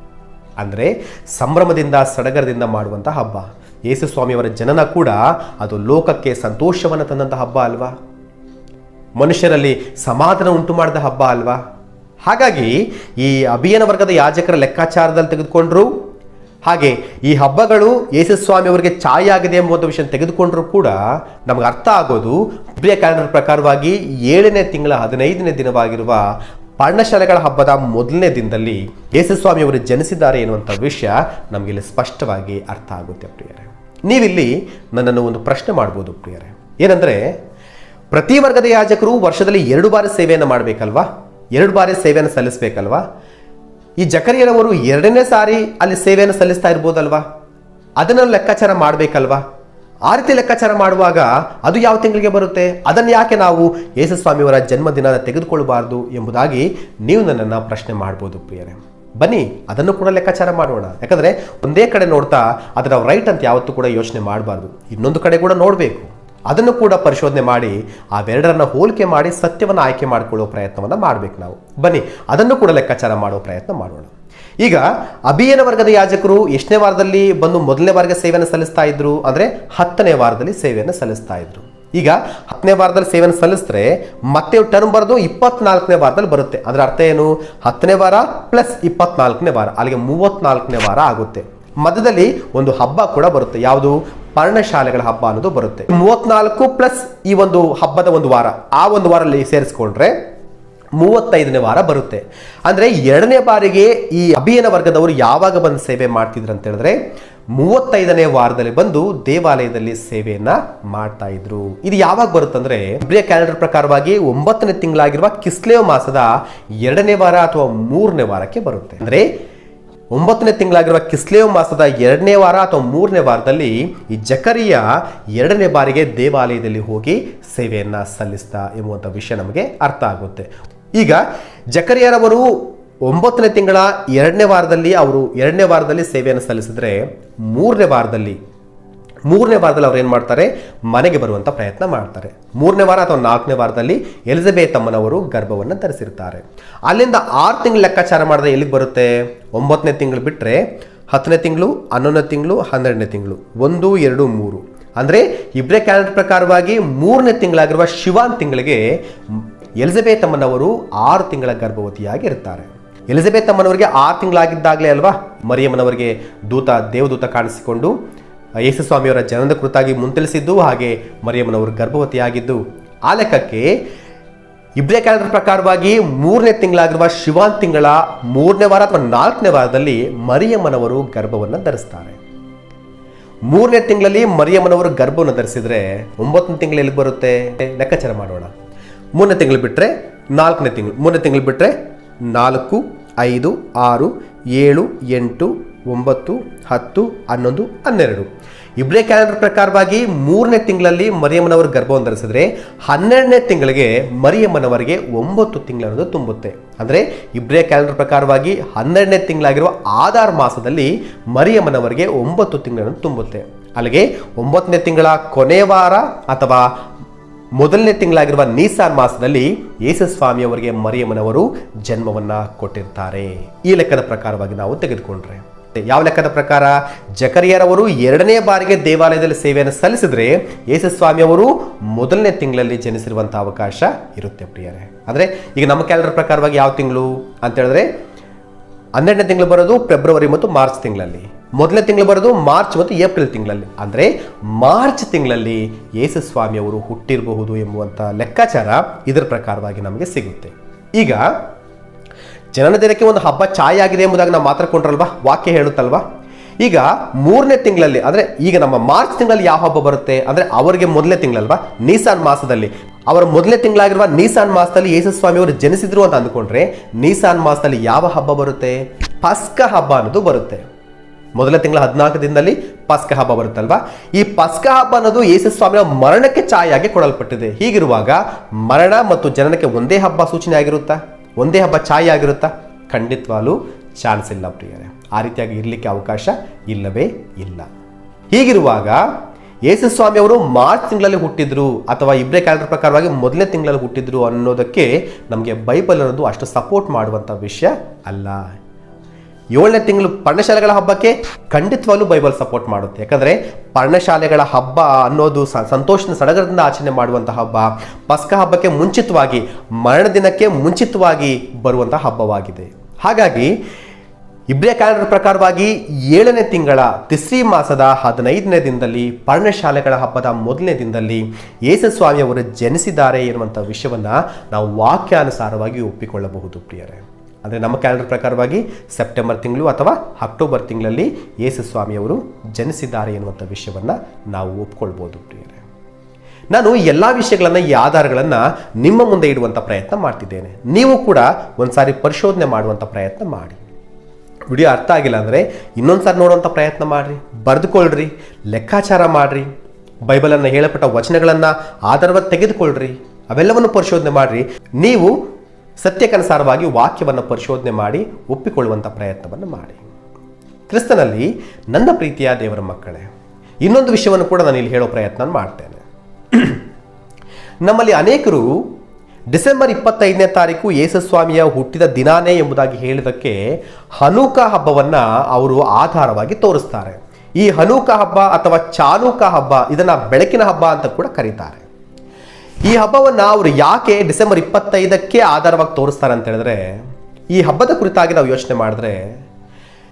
ಅಂದರೆ ಸಂಭ್ರಮದಿಂದ, ಸಡಗರದಿಂದ ಮಾಡುವಂಥ ಹಬ್ಬ. ಯೇಸುಸ್ವಾಮಿಯವರ ಜನನ ಕೂಡ ಅದು ಲೋಕಕ್ಕೆ ಸಂತೋಷವನ್ನು ತಂದಂಥ ಹಬ್ಬ ಅಲ್ವಾ? ಮನುಷ್ಯರಲ್ಲಿ ಸಮಾಧಾನ ಉಂಟು ಮಾಡಿದ ಹಬ್ಬ ಅಲ್ವಾ? ಹಾಗಾಗಿ ಈ ಅಭಿಯಾನ ವರ್ಗದ ಯಾಜಕರ ಲೆಕ್ಕಾಚಾರದಲ್ಲಿ ತೆಗೆದುಕೊಂಡ್ರು ಹಾಗೆ ಈ ಹಬ್ಬಗಳು ಯೇಸು ಸ್ವಾಮಿ ಅವರಿಗೆ ಛಾಯೆ ಆಗಿದೆ ಎಂಬ ವಿಷಯ ತೆಗೆದುಕೊಂಡರೂ ಕೂಡ ನಮಗೆ ಅರ್ಥ ಆಗೋದು. ಪ್ರಿಯ ಕ್ಯಾಲೆಂಡರ್ ಪ್ರಕಾರವಾಗಿ ಏಳನೇ ತಿಂಗಳ ಹದಿನೈದನೇ ದಿನವಾಗಿರುವ ಪರ್ಣಶಾಲೆಗಳ ಹಬ್ಬದ ಮೊದಲನೇ ದಿನದಲ್ಲಿ ಯೇಸು ಸ್ವಾಮಿ ಅವರು ಜನಿಸಿದ್ದಾರೆ ಎನ್ನುವಂಥ ವಿಷಯ ನಮಗಿಲ್ಲಿ ಸ್ಪಷ್ಟವಾಗಿ ಅರ್ಥ ಆಗುತ್ತೆ ಪ್ರಿಯರೇ. ನೀವಿಲ್ಲಿ ನನ್ನನ್ನು ಒಂದು ಪ್ರಶ್ನೆ ಮಾಡ್ಬೋದು ಪ್ರಿಯರೇ. ಏನಂದರೆ, ಪ್ರತಿ ವರ್ಗದ ಯಾಜಕರು ವರ್ಷದಲ್ಲಿ ಎರಡು ಬಾರಿ ಸೇವೆಯನ್ನು ಮಾಡಬೇಕಲ್ವಾ? ಎರಡು ಬಾರಿ ಸೇವೆಯನ್ನು ಸಲ್ಲಿಸಬೇಕಲ್ವಾ? ಈ ಜಕರಿಯರವರು ಎರಡನೇ ಸಾರಿ ಅಲ್ಲಿ ಸೇವೆಯನ್ನು ಸಲ್ಲಿಸ್ತಾ ಇರ್ಬೋದಲ್ವಾ? ಅದನ್ನು ಲೆಕ್ಕಾಚಾರ ಮಾಡಬೇಕಲ್ವಾ? ಆ ರೀತಿ ಲೆಕ್ಕಾಚಾರ ಮಾಡುವಾಗ ಅದು ಯಾವ ತಿಂಗಳಿಗೆ ಬರುತ್ತೆ? ಅದನ್ನು ಯಾಕೆ ನಾವು ಯೇಸುಸ್ವಾಮಿಯವರ ಜನ್ಮದಿನ ತೆಗೆದುಕೊಳ್ಳಬಾರ್ದು ಎಂಬುದಾಗಿ ನೀವು ನನ್ನನ್ನು ಪ್ರಶ್ನೆ ಮಾಡ್ಬೋದು ಪ್ರಿಯರೇ. ಬನ್ನಿ, ಅದನ್ನು ಕೂಡ ಲೆಕ್ಕಾಚಾರ ಮಾಡೋಣ. ಯಾಕಂದರೆ ಒಂದೇ ಕಡೆ ನೋಡ್ತಾ ಅದರ ರೈಟ್ ಅಂತ ಯಾವತ್ತೂ ಕೂಡ ಯೋಚನೆ ಮಾಡಬಾರ್ದು. ಇನ್ನೊಂದು ಕಡೆ ಕೂಡ ನೋಡಬೇಕು. ಅದನ್ನು ಕೂಡ ಪರಿಶೋಧನೆ ಮಾಡಿ ಅವೆರಡರನ್ನ ಹೋಲಿಕೆ ಮಾಡಿ ಸತ್ಯವನ್ನು ಆಯ್ಕೆ ಮಾಡಿಕೊಳ್ಳೋ ಪ್ರಯತ್ನವನ್ನು ಮಾಡಬೇಕು ನಾವು. ಬನ್ನಿ, ಅದನ್ನು ಕೂಡ ಲೆಕ್ಕಾಚಾರ ಮಾಡೋ ಪ್ರಯತ್ನ ಮಾಡೋಣ. ಈಗ ಅಭಿಯನ ವರ್ಗದ ಯಾಜಕರು ಎಷ್ಟನೇ ವಾರದಲ್ಲಿ ಬಂದು ಮೊದಲನೇ ವಾರಕ್ಕೆ ಸೇವೆಯನ್ನು ಸಲ್ಲಿಸ್ತಾ ಇದ್ರು ಅಂದ್ರೆ ಹತ್ತನೇ ವಾರದಲ್ಲಿ ಸೇವೆಯನ್ನು ಸಲ್ಲಿಸ್ತಾ ಇದ್ರು. ಈಗ ಹತ್ತನೇ ವಾರದಲ್ಲಿ ಸೇವೆಯನ್ನು ಸಲ್ಲಿಸಿದ್ರೆ ಮತ್ತೆ ಟರ್ಮ್ ಬರೆದು ಇಪ್ಪತ್ನಾಲ್ಕನೇ ವಾರದಲ್ಲಿ ಬರುತ್ತೆ. ಅದರ ಅರ್ಥ ಏನು? ಹತ್ತನೇ ವಾರ ಪ್ಲಸ್ ಇಪ್ಪತ್ನಾಲ್ಕನೇ ವಾರ, ಅಲ್ಲಿಗೆ ಮೂವತ್ನಾಲ್ಕನೇ ವಾರ ಆಗುತ್ತೆ. ಮಧ್ಯದಲ್ಲಿ ಒಂದು ಹಬ್ಬ ಕೂಡ ಬರುತ್ತೆ. ಯಾವುದು? ಪರ್ಣಶಾಲೆಗಳ ಹಬ್ಬ ಅನ್ನೋದು ಬರುತ್ತೆ. ಮೂವತ್ನಾಲ್ಕು ಪ್ಲಸ್ ಈ ಒಂದು ಹಬ್ಬದ ಒಂದು ವಾರ, ಆ ಒಂದು ವಾರಲ್ಲಿ ಸೇರಿಸ್ಕೊಂಡ್ರೆ ಮೂವತ್ತೈದನೇ ವಾರ ಬರುತ್ತೆ. ಅಂದ್ರೆ ಎರಡನೇ ಬಾರಿಗೆ ಈ ಅಭಿಯನ ವರ್ಗದವರು ಯಾವಾಗ ಬಂದು ಸೇವೆ ಮಾಡ್ತಿದ್ರು ಅಂತ ಹೇಳಿದ್ರೆ, ಮೂವತ್ತೈದನೇ ವಾರದಲ್ಲಿ ಬಂದು ದೇವಾಲಯದಲ್ಲಿ ಸೇವೆಯನ್ನ ಮಾಡ್ತಾ ಇದ್ರು. ಇದು ಯಾವಾಗ ಬರುತ್ತಂದ್ರೆ ಇಬ್ರಿಯ ಕ್ಯಾಲೆಂಡರ್ ಪ್ರಕಾರವಾಗಿ ಒಂಬತ್ತನೇ ತಿಂಗಳಾಗಿರುವ ಕಿಸ್ಲೇವ್ ಮಾಸದ ಎರಡನೇ ವಾರ ಅಥವಾ ಮೂರನೇ ವಾರಕ್ಕೆ ಬರುತ್ತೆ. ಅಂದ್ರೆ ಒಂಬತ್ತನೇ ತಿಂಗಳಾಗಿರುವ ಕಿಸ್ಲೇವ್ ಮಾಸದ ಎರಡನೇ ವಾರ ಅಥವಾ ಮೂರನೇ ವಾರದಲ್ಲಿ ಈ ಜಕರಿಯ ಎರಡನೇ ಬಾರಿಗೆ ದೇವಾಲಯದಲ್ಲಿ ಹೋಗಿ ಸೇವೆಯನ್ನು ಸಲ್ಲಿಸ್ತಾ ಎಂಬುವಂಥ ವಿಷಯ ನಮಗೆ ಅರ್ಥ ಆಗುತ್ತೆ. ಈಗ ಜಕರಿಯರವರು ಒಂಬತ್ತನೇ ತಿಂಗಳ ಎರಡನೇ ವಾರದಲ್ಲಿ ಅವರು ಎರಡನೇ ವಾರದಲ್ಲಿ ಸೇವೆಯನ್ನು ಸಲ್ಲಿಸಿದ್ರೆ ಮೂರನೇ ವಾರದಲ್ಲಿ ಮೂರನೇ ವಾರದಲ್ಲಿ ಅವ್ರು ಏನು ಮಾಡ್ತಾರೆ? ಮನೆಗೆ ಬರುವಂಥ ಪ್ರಯತ್ನ ಮಾಡ್ತಾರೆ. ಮೂರನೇ ವಾರ ಅಥವಾ ನಾಲ್ಕನೇ ವಾರದಲ್ಲಿ ಎಲಿಜಬೆತ್ ಅಮ್ಮನವರು ಗರ್ಭವನ್ನು ಧರಿಸಿರ್ತಾರೆ. ಅಲ್ಲಿಂದ ಆರು ತಿಂಗಳು ಲೆಕ್ಕಾಚಾರ ಮಾಡಿದ್ರೆ ಎಲ್ಲಿಗೆ ಬರುತ್ತೆ? ಒಂಬತ್ತನೇ ತಿಂಗಳು ಬಿಟ್ಟರೆ ಹತ್ತನೇ ತಿಂಗಳು, ಹನ್ನೊಂದನೇ ತಿಂಗಳು, ಹನ್ನೆರಡನೇ ತಿಂಗಳು. ಒಂದು, ಎರಡು, ಮೂರು. ಅಂದರೆ ಇಬ್ರೇ ಕ್ಯಾಲೆಂಡರ್ ಪ್ರಕಾರವಾಗಿ ಮೂರನೇ ತಿಂಗಳಾಗಿರುವ ಶಿವಾನ್ ತಿಂಗಳಿಗೆ ಎಲಿಜಬೆತ್ ಅಮ್ಮನವರು ಆರು ತಿಂಗಳ ಗರ್ಭವತಿಯಾಗಿ ಇರ್ತಾರೆ ಎಲಿಜಬೆತ್ ಅಮ್ಮನವರಿಗೆ ಆರು ತಿಂಗಳಾಗಿದ್ದಾಗಲೇ ಅಲ್ವಾ? ಮರಿಯಮ್ಮನವರಿಗೆ ದೂತ, ದೇವದೂತ ಕಾಣಿಸಿಕೊಂಡು ಯೇಸು ಸ್ವಾಮಿಯವರ ಜನನದ ಕುರಿತಾಗಿ ಮುಂತಿಳಿಸಿದ್ದು ಹಾಗೆ ಮರಿಯಮ್ಮನವರು ಗರ್ಭವತಿಯಾಗಿದ್ದು. ಆ ಲೆಕ್ಕಕ್ಕೆ ಇಬ್ರೇ ಕ್ಯಾಲೆಂಡರ್ ಪ್ರಕಾರವಾಗಿ ಮೂರನೇ ತಿಂಗಳಾಗಿರುವ ಶಿವಾನ್ ತಿಂಗಳ ಮೂರನೇ ವಾರ ಅಥವಾ ನಾಲ್ಕನೇ ವಾರದಲ್ಲಿ ಮರಿಯಮ್ಮನವರು ಗರ್ಭವನ್ನು ಧರಿಸ್ತಾರೆ. ಮೂರನೇ ತಿಂಗಳಲ್ಲಿ ಮರಿಯಮ್ಮನವರು ಗರ್ಭವನ್ನು ಧರಿಸಿದ್ರೆ ಒಂಬತ್ತನೇ ತಿಂಗಳು ಎಲ್ಲಿ ಬರುತ್ತೆ? ಲೆಕ್ಕಾಚಾರ ಮಾಡೋಣ. ಮೂರನೇ ತಿಂಗಳು ಬಿಟ್ಟರೆ ನಾಲ್ಕನೇ ತಿಂಗಳು, ಮೂರನೇ ತಿಂಗಳು ಬಿಟ್ಟರೆ ನಾಲ್ಕು, ಐದು, ಆರು, ಏಳು, ಎಂಟು ಒಂಬತ್ತು, ಹತ್ತು, ಹನ್ನೊಂದು, ಹನ್ನೆರಡು. ಇಬ್ರೇ ಕ್ಯಾಲೆಂಡರ್ ಪ್ರಕಾರವಾಗಿ ಮೂರನೇ ತಿಂಗಳಲ್ಲಿ ಮರಿಯಮ್ಮನವರು ಗರ್ಭವನ್ನು ಧರಿಸಿದ್ರೆ ಹನ್ನೆರಡನೇ ತಿಂಗಳಿಗೆ ಮರಿಯಮ್ಮನವರಿಗೆ ಒಂಬತ್ತು ತಿಂಗಳನ್ನೋದು ತುಂಬುತ್ತೆ. ಅಂದರೆ ಇಬ್ರೇ ಕ್ಯಾಲೆಂಡರ್ ಪ್ರಕಾರವಾಗಿ ಹನ್ನೆರಡನೇ ತಿಂಗಳಾಗಿರುವ ಆಧಾರ್ ಮಾಸದಲ್ಲಿ ಮರಿಯಮ್ಮನವರಿಗೆ ಒಂಬತ್ತು ತಿಂಗಳನ್ನು ತುಂಬುತ್ತೆ. ಅಲ್ಲಿಗೆ ಒಂಬತ್ತನೇ ತಿಂಗಳ ಕೊನೆಯ ವಾರ ಅಥವಾ ಮೊದಲನೇ ತಿಂಗಳಾಗಿರುವ ನೀಸಾನ್ ಮಾಸದಲ್ಲಿ ಯೇಸುಸ್ವಾಮಿಯವರಿಗೆ ಮರಿಯಮ್ಮನವರು ಜನ್ಮವನ್ನು ಕೊಟ್ಟಿರ್ತಾರೆ. ಈ ಲೆಕ್ಕದ ಪ್ರಕಾರವಾಗಿ ನಾವು ತೆಗೆದುಕೊಂಡ್ರೆ. ಯಾವ ಲೆಕ್ಕದ ಪ್ರಕಾರ? ಜಕರಿಯರವರು ಎರಡನೇ ಬಾರಿಗೆ ದೇವಾಲಯದಲ್ಲಿ ಸೇವೆಯನ್ನು ಸಲ್ಲಿಸಿದ್ರೆ ಯೇಸುಸ್ವಾಮಿಯವರು ಮೊದಲನೇ ತಿಂಗಳಲ್ಲಿ ಜನಿಸಿರುವಂತಹ ಅವಕಾಶ ಇರುತ್ತೆ ಪ್ರಿಯರೇ. ಅಂದರೆ ಈಗ ನಮ್ಮ ಕ್ಯಾಲೆಂಡರ್ ಪ್ರಕಾರವಾಗಿ ಯಾವ ತಿಂಗಳು ಅಂತ ಹೇಳಿದ್ರೆ, ಹನ್ನೆರಡನೇ ತಿಂಗಳು ಬರೋದು ಫೆಬ್ರವರಿ ಮತ್ತು ಮಾರ್ಚ್ ತಿಂಗಳಲ್ಲಿ, ಮೊದಲನೇ ತಿಂಗಳು ಬರೋದು ಮಾರ್ಚ್ ಮತ್ತು ಏಪ್ರಿಲ್ ತಿಂಗಳಲ್ಲಿ. ಅಂದರೆ ಮಾರ್ಚ್ ತಿಂಗಳಲ್ಲಿ ಯೇಸು ಸ್ವಾಮಿಯವರು ಹುಟ್ಟಿರಬಹುದು ಎಂಬುವಂಥ ಲೆಕ್ಕಾಚಾರ ಇದರ ಪ್ರಕಾರವಾಗಿ ನಮಗೆ ಸಿಗುತ್ತೆ. ಈಗ ಜನನ ದಿನಕ್ಕೆ ಒಂದು ಹಬ್ಬ ಛಾಯೆ ಆಗಿದೆ ಎಂಬುದಾಗಿ ನಾವು ಮಾತಾಡ್ಕೊಂಡ್ರಲ್ವಾ ವಾಕ್ಯ ಹೇಳುತ್ತಲ್ವಾ? ಈಗ ಮೂರನೇ ತಿಂಗಳಲ್ಲಿ, ಅಂದರೆ ಈಗ ನಮ್ಮ ಮಾರ್ಚ್ ತಿಂಗಳಲ್ಲಿ ಯಾವ ಹಬ್ಬ ಬರುತ್ತೆ? ಅಂದರೆ ಅವರಿಗೆ ಮೊದಲನೇ ತಿಂಗಳಲ್ವಾ? ನೀಸಾನ್ ಮಾಸದಲ್ಲಿ. ಅವರ ಮೊದಲನೇ ತಿಂಗಳಾಗಿರುವ ನೀಸಾನ್ ಮಾಸದಲ್ಲಿ ಯೇಸು ಸ್ವಾಮಿ ಅವರು ಜನಿಸಿದ್ರು ಅಂತ ಅಂದ್ಕೊಂಡ್ರೆ, ನೀಸಾನ್ ಮಾಸದಲ್ಲಿ ಯಾವ ಹಬ್ಬ ಬರುತ್ತೆ? ಪಸ್ಕ ಹಬ್ಬ ಅನ್ನೋದು ಬರುತ್ತೆ. ಮೊದಲ ತಿಂಗಳ ಹದಿನಾಲ್ಕು ದಿನದಲ್ಲಿ ಪಸ್ಕ ಹಬ್ಬ ಬರುತ್ತಲ್ವಾ? ಈ ಪಸ್ಕ ಹಬ್ಬ ಅನ್ನೋದು ಯೇಸು ಸ್ವಾಮಿಯ ಮರಣಕ್ಕೆ ಛಾಯಾಗಿ ಕೊಡಲ್ಪಟ್ಟಿದೆ. ಹೀಗಿರುವಾಗ ಮರಣ ಮತ್ತು ಜನನಕ್ಕೆ ಒಂದೇ ಹಬ್ಬ ಸೂಚನೆ ಆಗಿರುತ್ತಾ ಒಂದೇ ಹಬ್ಬ ಛಾಯೆ ಆಗಿರುತ್ತಾ? ಖಂಡಿತವಾಗ್ಲೂ ಚಾನ್ಸ್ ಇಲ್ಲ ಪ್ರಿಯರೇ. ಆ ರೀತಿಯಾಗಿ ಇರಲಿಕ್ಕೆ ಅವಕಾಶ ಇಲ್ಲವೇ ಇಲ್ಲ. ಹೀಗಿರುವಾಗ ಯೇಸು ಸ್ವಾಮಿ ಅವರು ಮಾರ್ಚ್ ತಿಂಗಳಲ್ಲಿ ಹುಟ್ಟಿದ್ರು ಅಥವಾ ಇಬ್ರೇ ಕ್ಯಾಲೆಂಡರ್ ಪ್ರಕಾರವಾಗಿ ಮೊದಲನೇ ತಿಂಗಳಲ್ಲಿ ಹುಟ್ಟಿದ್ರು ಅನ್ನೋದಕ್ಕೆ ನಮಗೆ ಬೈಬಲ್ ಅನ್ನೋದು ಅಷ್ಟು ಸಪೋರ್ಟ್ ಮಾಡುವಂಥ ವಿಷಯ ಅಲ್ಲ. ಏಳನೇ ತಿಂಗಳು ಪರ್ಣಶಾಲೆಗಳ ಹಬ್ಬಕ್ಕೆ ಖಂಡಿತವಾಗ್ಲೂ ಬೈಬಲ್ ಸಪೋರ್ಟ್ ಮಾಡುತ್ತೆ. ಯಾಕಂದರೆ ಪರ್ಣಶಾಲೆಗಳ ಹಬ್ಬ ಅನ್ನೋದು ಸಂತೋಷದ ಸಡಗರದಿಂದ ಆಚರಣೆ ಮಾಡುವಂಥ ಹಬ್ಬ. ಪಸ್ಕ ಹಬ್ಬಕ್ಕೆ ಮುಂಚಿತವಾಗಿ, ಮರಣ ದಿನಕ್ಕೆ ಮುಂಚಿತವಾಗಿ ಬರುವಂಥ ಹಬ್ಬವಾಗಿದೆ. ಹಾಗಾಗಿ, ಇಬ್ರಿಯ ಕ್ಯಾಲೆಂಡರ್ ಪ್ರಕಾರವಾಗಿ ಏಳನೇ ತಿಂಗಳ ತಿಸ್ರಿ ಮಾಸದ ಹದಿನೈದನೇ ದಿನದಲ್ಲಿ, ಪರ್ಣಶಾಲೆಗಳ ಹಬ್ಬದ ಮೊದಲನೇ ದಿನದಲ್ಲಿ ಯೇಸು ಸ್ವಾಮಿಯವರು ಜನಿಸಿದ್ದಾರೆ ಎನ್ನುವಂಥ ವಿಷಯವನ್ನು ನಾವು ವಾಕ್ಯಾನುಸಾರವಾಗಿ ಒಪ್ಪಿಕೊಳ್ಳಬಹುದು ಪ್ರಿಯರೇ. ಅಂದರೆ ನಮ್ಮ ಕ್ಯಾಲೆಂಡರ್ ಪ್ರಕಾರವಾಗಿ ಸೆಪ್ಟೆಂಬರ್ ತಿಂಗಳು ಅಥವಾ ಅಕ್ಟೋಬರ್ ತಿಂಗಳಲ್ಲಿ ಯೇಸು ಸ್ವಾಮಿಯವರು ಜನಿಸಿದ್ದಾರೆ ಎನ್ನುವಂಥ ವಿಷಯವನ್ನು ನಾವು ಒಪ್ಕೊಳ್ಬೋದು ಪ್ರಿಯರೇ. ನಾನು ಎಲ್ಲ ವಿಷಯಗಳನ್ನು, ಈ ಆಧಾರಗಳನ್ನು ನಿಮ್ಮ ಮುಂದೆ ಇಡುವಂಥ ಪ್ರಯತ್ನ ಮಾಡ್ತಿದ್ದೇನೆ. ನೀವು ಕೂಡ ಒಂದ್ಸಾರಿ ಪರಿಶೋಧನೆ ಮಾಡುವಂಥ ಪ್ರಯತ್ನ ಮಾಡಿ. ವಿಡಿಯೋ ಅರ್ಥ ಆಗಿಲ್ಲ ಅಂದರೆ ಇನ್ನೊಂದು ಸಾರಿ ನೋಡುವಂಥ ಪ್ರಯತ್ನ ಮಾಡಿರಿ. ಬರೆದುಕೊಳ್ಳ್ರಿ ಲೆಕ್ಕಾಚಾರ ಮಾಡಿರಿ. ಬೈಬಲನ್ನು ಹೇಳಪಟ್ಟ ವಚನಗಳನ್ನು ಆಧಾರವಾಗಿ ತೆಗೆದುಕೊಳ್ಳ್ರಿ ಅವೆಲ್ಲವನ್ನು ಪರಿಶೋಧನೆ ಮಾಡಿರಿ. ನೀವು ಸತ್ಯಕ್ಕನುಸಾರವಾಗಿ ವಾಕ್ಯವನ್ನು ಪರಿಶೋಧನೆ ಮಾಡಿ ಒಪ್ಪಿಕೊಳ್ಳುವಂಥ ಪ್ರಯತ್ನವನ್ನು ಮಾಡಿ. ಕ್ರಿಸ್ತನಲ್ಲಿ ನನ್ನ ಪ್ರೀತಿಯ ದೇವರ ಮಕ್ಕಳೇ, ಇನ್ನೊಂದು ವಿಷಯವನ್ನು ಕೂಡ ನಾನು ಇಲ್ಲಿ ಹೇಳೋ ಪ್ರಯತ್ನ ಮಾಡ್ತೇನೆ. ನಮ್ಮಲ್ಲಿ ಅನೇಕರು ಡಿಸೆಂಬರ್ ಇಪ್ಪತ್ತೈದನೇ ತಾರೀಕು ಯೇಸುಸ್ವಾಮಿಯ ಹುಟ್ಟಿದ ದಿನಾನೇ ಎಂಬುದಾಗಿ ಹೇಳಿದಕ್ಕೆ ಹನುಕ ಹಬ್ಬವನ್ನು ಅವರು ಆಧಾರವಾಗಿ ತೋರಿಸ್ತಾರೆ. ಈ ಹನುಕ ಹಬ್ಬ ಅಥವಾ ಚಾಲೂಕ ಹಬ್ಬ ಇದನ್ನು ಬೆಳಕಿನ ಹಬ್ಬ ಅಂತ ಕೂಡ ಕರೀತಾರೆ. ಈ ಹಬ್ಬವನ್ನು ಅವರು ಯಾಕೆ ಡಿಸೆಂಬರ್ ಇಪ್ಪತ್ತೈದಕ್ಕೆ ಆಧಾರವಾಗಿ ತೋರಿಸ್ತಾರೆ ಅಂತ ಹೇಳಿದ್ರೆ, ಈ ಹಬ್ಬದ ಕುರಿತಾಗಿ ನಾವು ಯೋಚನೆ ಮಾಡಿದ್ರೆ,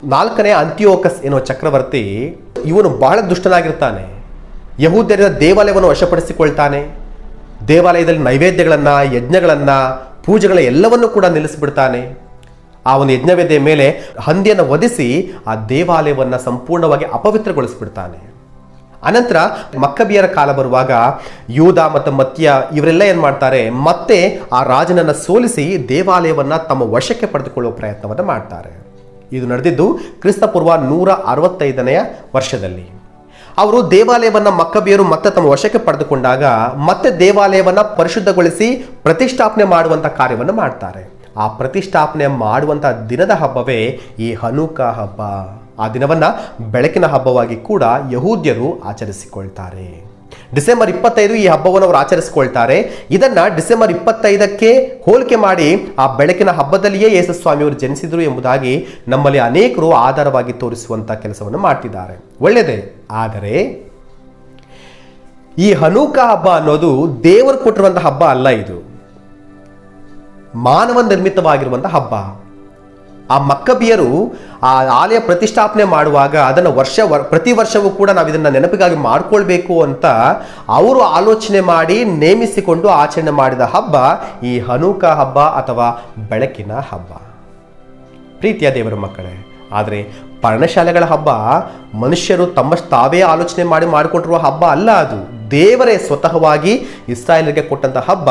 ನಾಲ್ಕನೇ ಅಂತ್ಯೋಕಸ್ ಎನ್ನುವ ಚಕ್ರವರ್ತಿ ಇವನು ಬಹಳ ದುಷ್ಟನಾಗಿರ್ತಾನೆ. ಯಹೂದ್ಯರ ದೇವಾಲಯವನ್ನು ವಶಪಡಿಸಿಕೊಳ್ತಾನೆ. ದೇವಾಲಯದಲ್ಲಿ ನೈವೇದ್ಯಗಳನ್ನು, ಯಜ್ಞಗಳನ್ನು, ಪೂಜೆಗಳ ಎಲ್ಲವನ್ನು ಕೂಡ ನಿಲ್ಲಿಸಿಬಿಡ್ತಾನೆ. ಆ ಒಂದು ಯಜ್ಞವೇದಿಯ ಮೇಲೆ ಹಂದಿಯನ್ನು ಒದಿಸಿ ಆ ದೇವಾಲಯವನ್ನು ಸಂಪೂರ್ಣವಾಗಿ ಅಪವಿತ್ರಗೊಳಿಸ್ಬಿಡ್ತಾನೆ. ಅನಂತರ ಮಕ್ಕಬಿಯರ ಕಾಲ ಬರುವಾಗ ಯೋಧ ಮತ್ತು ಮತ್ಯ ಇವರೆಲ್ಲ ಏನು ಮಾಡ್ತಾರೆ? ಮತ್ತೆ ಆ ರಾಜನನ್ನು ಸೋಲಿಸಿ ದೇವಾಲಯವನ್ನು ತಮ್ಮ ವಶಕ್ಕೆ ಪಡೆದುಕೊಳ್ಳುವ ಪ್ರಯತ್ನವನ್ನು ಮಾಡ್ತಾರೆ. ಇದು ನಡೆದಿದ್ದು ಕ್ರಿಸ್ತಪೂರ್ವ ನೂರ ಅರವತ್ತೈದನೆಯ ವರ್ಷದಲ್ಲಿ. ಅವರು ದೇವಾಲಯವನ್ನು ಮಕ್ಕಬಿಯರು ಮತ್ತೆ ತಮ್ಮ ವಶಕ್ಕೆ ಪಡೆದುಕೊಂಡಾಗ ಮತ್ತೆ ದೇವಾಲಯವನ್ನು ಪರಿಶುದ್ಧಗೊಳಿಸಿ ಪ್ರತಿಷ್ಠಾಪನೆ ಮಾಡುವಂಥ ಕಾರ್ಯವನ್ನು ಮಾಡ್ತಾರೆ. ಆ ಪ್ರತಿಷ್ಠಾಪನೆ ಮಾಡುವಂಥ ದಿನದ ಹಬ್ಬವೇ ಈ ಹನುಕ ಹಬ್ಬ. ಆ ದಿನವನ್ನು ಬೆಳಕಿನ ಹಬ್ಬವಾಗಿ ಕೂಡ ಯಹೂದ್ಯರು ಆಚರಿಸಿಕೊಳ್ತಾರೆ. ಡಿಸೆಂಬರ್ ಇಪ್ಪತ್ತೈದು ಈ ಹಬ್ಬವನ್ನು ಅವರು ಆಚರಿಸಿಕೊಳ್ತಾರೆ. ಇದನ್ನು ಡಿಸೆಂಬರ್ ಇಪ್ಪತ್ತೈದಕ್ಕೆ ಹೋಲಿಕೆ ಮಾಡಿ ಆ ಬೆಳಕಿನ ಹಬ್ಬದಲ್ಲಿಯೇ ಯೇಸು ಸ್ವಾಮಿಯವರು ಜನಿಸಿದರು ಎಂಬುದಾಗಿ ನಮ್ಮಲ್ಲಿ ಅನೇಕರು ಆಧಾರವಾಗಿ ತೋರಿಸುವಂಥ ಕೆಲಸವನ್ನು ಮಾಡ್ತಿದ್ದಾರೆ. ಒಳ್ಳೆಯದೇ. ಆದರೆ ಈ ಹನೂಕ ಹಬ್ಬ ಅನ್ನೋದು ದೇವರು ಕೊಟ್ಟಿರುವಂತಹ ಹಬ್ಬ ಅಲ್ಲ ಇದು. ಮಾನವ ನಿರ್ಮಿತವಾಗಿರುವಂತಹ ಹಬ್ಬ. ಆ ಮಕ್ಕಬಿಯರು ಆ ಆಲಯ ಪ್ರತಿಷ್ಠಾಪನೆ ಮಾಡುವಾಗ ಅದನ್ನು ವರ್ಷ ವರ್, ಪ್ರತಿ ವರ್ಷವೂ ಕೂಡ ನಾವು ಇದನ್ನು ನೆನಪಿಗಾಗಿ ಮಾಡಿಕೊಳ್ಬೇಕು ಅಂತ ಅವರು ಆಲೋಚನೆ ಮಾಡಿ ನೇಮಿಸಿಕೊಂಡು ಆಚರಣೆ ಮಾಡಿದ ಹಬ್ಬ ಈ ಹನುಕ ಹಬ್ಬ ಅಥವಾ ಬೆಳಕಿನ ಹಬ್ಬ. ಪ್ರೀತಿಯ ದೇವರ ಮಕ್ಕಳೇ, ಆದರೆ ಪರ್ಣಶಾಲೆಗಳ ಹಬ್ಬ ಮನುಷ್ಯರು ತಮ್ಮಷ್ಟು ತಾವೇ ಆಲೋಚನೆ ಮಾಡಿ ಮಾಡಿಕೊಟ್ಟಿರುವ ಹಬ್ಬ ಅಲ್ಲ ಅದು. ದೇವರೇ ಸ್ವತಃವಾಗಿ ಇಸ್ರಾಯೇಲರಿಗೆ ಕೊಟ್ಟಂಥ ಹಬ್ಬ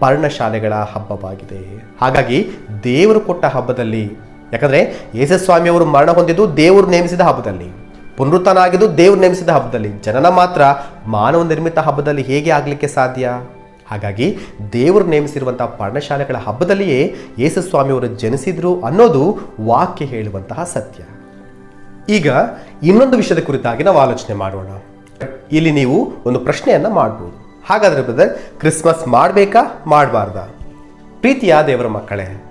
ಪರ್ಣಶಾಲೆಗಳ ಹಬ್ಬವಾಗಿದೆ. ಹಾಗಾಗಿ ದೇವರು ಕೊಟ್ಟ ಹಬ್ಬದಲ್ಲಿ ಯಾಕಂದರೆ ಯೇಸಸ್ವಾಮಿಯವರು ಮರಣ ಹೊಂದಿದ್ದು ದೇವರು ನೇಮಿಸಿದ ಹಬ್ಬದಲ್ಲಿ. ಪುನರುತ್ಥಾನ ದೇವರು ನೇಮಿಸಿದ ಹಬ್ಬದಲ್ಲಿ. ಜನನ ಮಾತ್ರ ಮಾನವ ನಿರ್ಮಿತ ಹಬ್ಬದಲ್ಲಿ ಹೇಗೆ ಆಗಲಿಕ್ಕೆ ಸಾಧ್ಯ? ಹಾಗಾಗಿ ದೇವರು ನೇಮಿಸಿರುವಂಥ ಪರ್ಣಶಾಲೆಗಳ ಹಬ್ಬದಲ್ಲಿಯೇ ಯೇಸುಸ್ವಾಮಿಯವರು ಜನಿಸಿದ್ರು ಅನ್ನೋದು ವಾಕ್ಯ ಹೇಳುವಂತಹ ಸತ್ಯ. ಈಗ ಇನ್ನೊಂದು ವಿಷಯದ ಕುರಿತಾಗಿ ನಾವು ಆಲೋಚನೆ ಮಾಡೋಣ. ಇಲ್ಲಿ ನೀವು ಒಂದು ಪ್ರಶ್ನೆಯನ್ನ ಮಾಡ್ಬೋದು. ಹಾಗಾದ್ರೆ ಬ್ರದರ್ ಕ್ರಿಸ್ಮಸ್ ಮಾಡಬೇಕಾ? ಮಾಡಬಾರ್ದಾ? ಪ್ರೀತಿಯ ದೇವರ ಮಕ್ಕಳೇ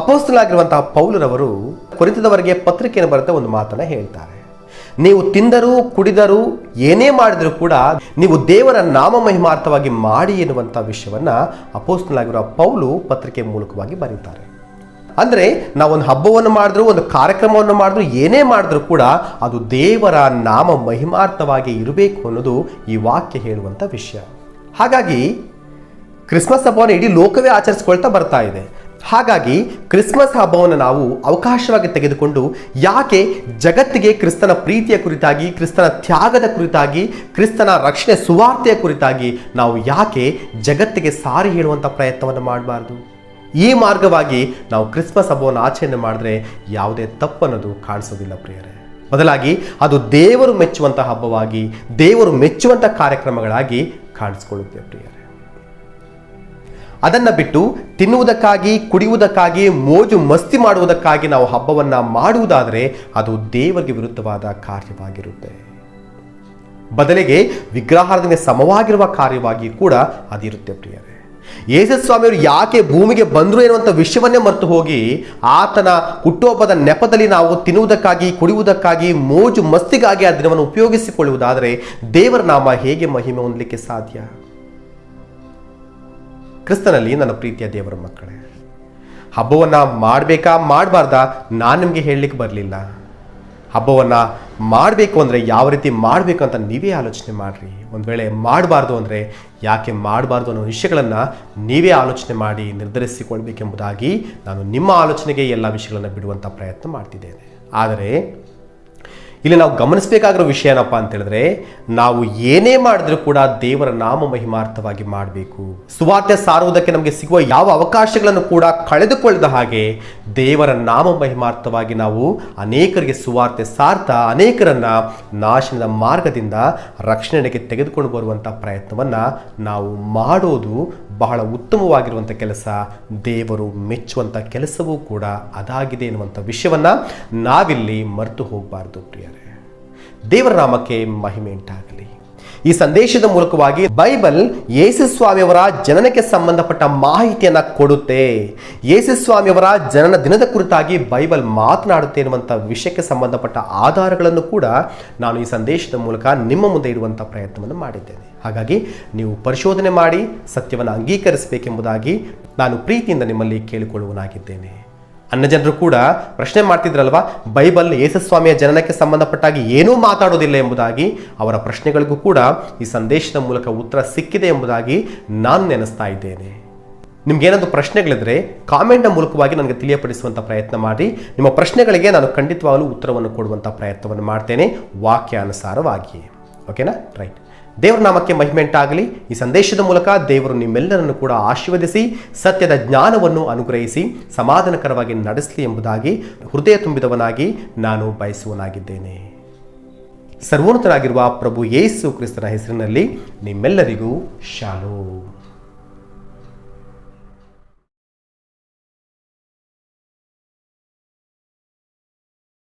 ಅಪೋಸ್ತಲಾಗಿರುವಂತಹ ಪೌಲರವರು ಕೊರಿತದವರಿಗೆ ಪತ್ರಿಕೆಯನ್ನು ಬರುತ್ತೆ ಒಂದು ಮಾತನ್ನ ಹೇಳ್ತಾರೆ. ನೀವು ತಿಂದರೂ ಕುಡಿದರೂ ಏನೇ ಮಾಡಿದರೂ ಕೂಡ ನೀವು ದೇವರ ನಾಮ ಮಹಿಮಾರ್ಥವಾಗಿ ಮಾಡಿ ಎನ್ನುವಂಥ ವಿಷಯವನ್ನು ಅಪೋಸ್ತಲಾಗಿರುವ ಪೌಲು ಪತ್ರಿಕೆ ಮೂಲಕವಾಗಿ ಬರೀತಾರೆ. ಅಂದರೆ ನಾವೊಂದು ಹಬ್ಬವನ್ನು ಮಾಡಿದ್ರು, ಒಂದು ಕಾರ್ಯಕ್ರಮವನ್ನು ಮಾಡಿದ್ರು, ಏನೇ ಮಾಡಿದ್ರು ಕೂಡ ಅದು ದೇವರ ನಾಮ ಮಹಿಮಾರ್ಥವಾಗಿ ಇರಬೇಕು ಅನ್ನೋದು ಈ ವಾಕ್ಯ ಹೇಳುವಂಥ ವಿಷಯ. ಹಾಗಾಗಿ ಕ್ರಿಸ್ಮಸ್ ಹಬ್ಬವನ್ನು ಇಡೀ ಲೋಕವೇ ಆಚರಿಸ್ಕೊಳ್ತಾ ಬರ್ತಾ ಇದೆ. ಹಾಗಾಗಿ ಕ್ರಿಸ್ಮಸ್ ಹಬ್ಬವನ್ನು ನಾವು ಅವಕಾಶವಾಗಿ ತೆಗೆದುಕೊಂಡು ಯಾಕೆ ಜಗತ್ತಿಗೆ ಕ್ರಿಸ್ತನ ಪ್ರೀತಿಯ ಕುರಿತಾಗಿ, ಕ್ರಿಸ್ತನ ತ್ಯಾಗದ ಕುರಿತಾಗಿ, ಕ್ರಿಸ್ತನ ರಕ್ಷಣೆ ಸುವಾರ್ತೆಯ ಕುರಿತಾಗಿ ನಾವು ಯಾಕೆ ಜಗತ್ತಿಗೆ ಸಾರಿ ಹೇಳುವಂಥ ಪ್ರಯತ್ನವನ್ನು ಮಾಡಬಾರ್ದು? ಈ ಮಾರ್ಗವಾಗಿ ನಾವು ಕ್ರಿಸ್ಮಸ್ ಹಬ್ಬವನ್ನು ಆಚರಣೆ ಮಾಡಿದ್ರೆ ಯಾವುದೇ ತಪ್ಪನ್ನೋದು ಕಾಣಿಸೋದಿಲ್ಲ ಪ್ರಿಯರೇ. ಬದಲಾಗಿ ಅದು ದೇವರು ಮೆಚ್ಚುವಂಥ ಹಬ್ಬವಾಗಿ, ದೇವರು ಮೆಚ್ಚುವಂಥ ಕಾರ್ಯಕ್ರಮಗಳಾಗಿ ಕಾಣಿಸ್ಕೊಳ್ಳುತ್ತೆ ಪ್ರಿಯರೇ. ಅದನ್ನು ಬಿಟ್ಟು ತಿನ್ನುವುದಕ್ಕಾಗಿ, ಕುಡಿಯುವುದಕ್ಕಾಗಿ, ಮೋಜು ಮಸ್ತಿ ಮಾಡುವುದಕ್ಕಾಗಿ ನಾವು ಹಬ್ಬವನ್ನ ಮಾಡುವುದಾದರೆ ಅದು ದೇವರಿಗೆ ವಿರುದ್ಧವಾದ ಕಾರ್ಯವಾಗಿರುತ್ತೆ. ಬದಲಿಗೆ ವಿಗ್ರಹಾರಾಧನೆ ಸಮವಾಗಿರುವ ಕಾರ್ಯವಾಗಿ ಕೂಡ ಅದಿರುತ್ತೆ ಪ್ರಿಯರೇ. ಯೇಸುಸ್ವಾಮಿಯವರು ಯಾಕೆ ಭೂಮಿಗೆ ಬಂದರು ಎನ್ನುವಂಥ ವಿಷಯವನ್ನೇ ಮರೆತು ಹೋಗಿ ಆತನ ಹುಟ್ಟುಹಬ್ಬದ ನೆಪದಲ್ಲಿ ನಾವು ತಿನ್ನುವುದಕ್ಕಾಗಿ, ಕುಡಿಯುವುದಕ್ಕಾಗಿ, ಮೋಜು ಮಸ್ತಿಗಾಗಿ ಆ ದಿನವನ್ನು ಉಪಯೋಗಿಸಿಕೊಳ್ಳುವುದಾದರೆ ದೇವರ ನಾಮ ಹೇಗೆ ಮಹಿಮೆ ಹೊಂದಲಿಕ್ಕೆ ಸಾಧ್ಯ? ಕ್ರಿಸ್ತನಲ್ಲಿ ನನ್ನ ಪ್ರೀತಿಯ ದೇವರ ಮಕ್ಕಳೇ, ಹಬ್ಬವನ್ನು ಮಾಡಬೇಕಾ ಮಾಡಬಾರ್ದಾ ನಾನು ನಿಮಗೆ ಹೇಳಲಿಕ್ಕೆ ಬರಲಿಲ್ಲ. ಹಬ್ಬವನ್ನು ಮಾಡಬೇಕು ಅಂದರೆ ಯಾವ ರೀತಿ ಮಾಡಬೇಕು ಅಂತ ನೀವೇ ಆಲೋಚನೆ ಮಾಡಿರಿ. ಒಂದು ವೇಳೆ ಮಾಡಬಾರ್ದು ಅಂದರೆ ಯಾಕೆ ಮಾಡಬಾರ್ದು ಅನ್ನೋ ವಿಷಯಗಳನ್ನು ನೀವೇ ಆಲೋಚನೆ ಮಾಡಿ ನಿರ್ಧರಿಸಿಕೊಳ್ಬೇಕೆಂಬುದಾಗಿ ನಾನು ನಿಮ್ಮ ಆಲೋಚನೆಗೆ ಎಲ್ಲ ವಿಷಯಗಳನ್ನು ಬಿಡುವಂಥ ಪ್ರಯತ್ನ ಮಾಡ್ತಿದ್ದೇನೆ. ಆದರೆ ಇಲ್ಲಿ ನಾವು ಗಮನಿಸಬೇಕಾಗಿರೋ ವಿಷಯ ಏನಪ್ಪ ಅಂತ ಹೇಳಿದ್ರೆ, ನಾವು ಏನೇ ಮಾಡಿದ್ರೂ ಕೂಡ ದೇವರ ನಾಮ ಮಹಿಮಾರ್ಥವಾಗಿ ಮಾಡಬೇಕು. ಸುವಾರ್ತೆ ಸಾರುವುದಕ್ಕೆ ನಮಗೆ ಸಿಗುವ ಯಾವ ಅವಕಾಶಗಳನ್ನು ಕೂಡ ಕಳೆದುಕೊಳ್ಳದ ಹಾಗೆ ದೇವರ ನಾಮ ಮಹಿಮಾರ್ಥವಾಗಿ ನಾವು ಅನೇಕರಿಗೆ ಸುವಾರ್ತೆ ಸಾರ್ಥ ಅನೇಕರನ್ನ ನಾಶನದ ಮಾರ್ಗದಿಂದ ರಕ್ಷಣೆಗೆ ತೆಗೆದುಕೊಂಡು ಬರುವಂಥ ಪ್ರಯತ್ನವನ್ನು ನಾವು ಮಾಡೋದು ಬಹಳ ಉತ್ತಮವಾಗಿರುವಂಥ ಕೆಲಸ, ದೇವರು ಮೆಚ್ಚುವಂಥ ಕೆಲಸವೂ ಕೂಡ ಅದಾಗಿದೆ ಎನ್ನುವಂಥ ವಿಷಯವನ್ನು ನಾವಿಲ್ಲಿ ಮರೆತು ಹೋಗಬಾರ್ದು ಪ್ರಿಯರೇ. ದೇವರ ನಾಮಕ್ಕೆ ಮಹಿಮೆ ಉಂಟಾಗಲಿ. ಈ ಸಂದೇಶದ ಮೂಲಕವಾಗಿ ಬೈಬಲ್ ಯೇಸುಸ್ವಾಮಿಯವರ ಜನನಕ್ಕೆ ಸಂಬಂಧಪಟ್ಟ ಮಾಹಿತಿಯನ್ನು ಕೊಡುತ್ತೆ. ಯೇಸುಸ್ವಾಮಿಯವರ ಜನನ ದಿನದ ಕುರಿತಾಗಿ ಬೈಬಲ್ ಮಾತನಾಡುತ್ತೆ ಎನ್ನುವಂಥ ವಿಷಯಕ್ಕೆ ಸಂಬಂಧಪಟ್ಟ ಆಧಾರಗಳನ್ನು ಕೂಡ ನಾನು ಈ ಸಂದೇಶದ ಮೂಲಕ ನಿಮ್ಮ ಮುಂದೆ ಇಡುವಂಥ ಪ್ರಯತ್ನವನ್ನು ಮಾಡಿದ್ದೇನೆ. ಹಾಗಾಗಿ ನೀವು ಪರಿಶೋಧನೆ ಮಾಡಿ ಸತ್ಯವನ್ನು ಅಂಗೀಕರಿಸಬೇಕೆಂಬುದಾಗಿ ನಾನು ಪ್ರೀತಿಯಿಂದ ನಿಮ್ಮಲ್ಲಿ ಕೇಳಿಕೊಳ್ಳುವನಾಗಿದ್ದೇನೆ. ಅನ್ನ ಜನರು ಕೂಡ ಪ್ರಶ್ನೆ ಮಾಡ್ತಿದ್ರಲ್ವಾ ಬೈಬಲ್ ಯೇಸಸ್ವಾಮಿಯ ಜನನಕ್ಕೆ ಸಂಬಂಧಪಟ್ಟಾಗಿ ಏನೂ ಮಾತಾಡೋದಿಲ್ಲ ಎಂಬುದಾಗಿ ಅವರ ಪ್ರಶ್ನೆಗಳಿಗೂ ಕೂಡ ಈ ಸಂದೇಶದ ಮೂಲಕ ಉತ್ತರ ಸಿಕ್ಕಿದೆ ಎಂಬುದಾಗಿ ನಾನು ನೆನೆಸ್ತಾ ಇದ್ದೇನೆ. ನಿಮ್ಗೇನಾದರೂ ಪ್ರಶ್ನೆಗಳಿದ್ರೆ ಕಾಮೆಂಟ್ನ ಮೂಲಕವಾಗಿ ನನಗೆ ತಿಳಿಯಪಡಿಸುವಂಥ ಪ್ರಯತ್ನ ಮಾಡಿ, ನಿಮ್ಮ ಪ್ರಶ್ನೆಗಳಿಗೆ ನಾನು ಖಂಡಿತವಾಗಲೂ ಉತ್ತರವನ್ನು ಕೊಡುವಂಥ ಪ್ರಯತ್ನವನ್ನು ಮಾಡ್ತೇನೆ ವಾಕ್ಯಾನುಸಾರವಾಗಿ ಓಕೆನಾ? ರೈಟ್. ದೇವರ ನಾಮಕ್ಕೆ ಮಹಿಮೆಂಟಾಗಲಿ ಈ ಸಂದೇಶದ ಮೂಲಕ ದೇವರು ನಿಮ್ಮೆಲ್ಲರನ್ನು ಕೂಡ ಆಶೀರ್ವದಿಸಿ, ಸತ್ಯದ ಜ್ಞಾನವನ್ನು ಅನುಗ್ರಹಿಸಿ, ಸಮಾಧಾನಕರವಾಗಿ ನಡೆಸಲಿ ಎಂಬುದಾಗಿ ಹೃದಯ ತುಂಬಿದವನಾಗಿ ನಾನು ಬಯಸುವನಾಗಿದ್ದೇನೆ. ಸರ್ವೋನ್ನತನಾಗಿರುವ ಪ್ರಭು ಯೇಸು ಕ್ರಿಸ್ತನ ಹೆಸರಿನಲ್ಲಿ ನಿಮ್ಮೆಲ್ಲರಿಗೂ ಶಾಲೋ.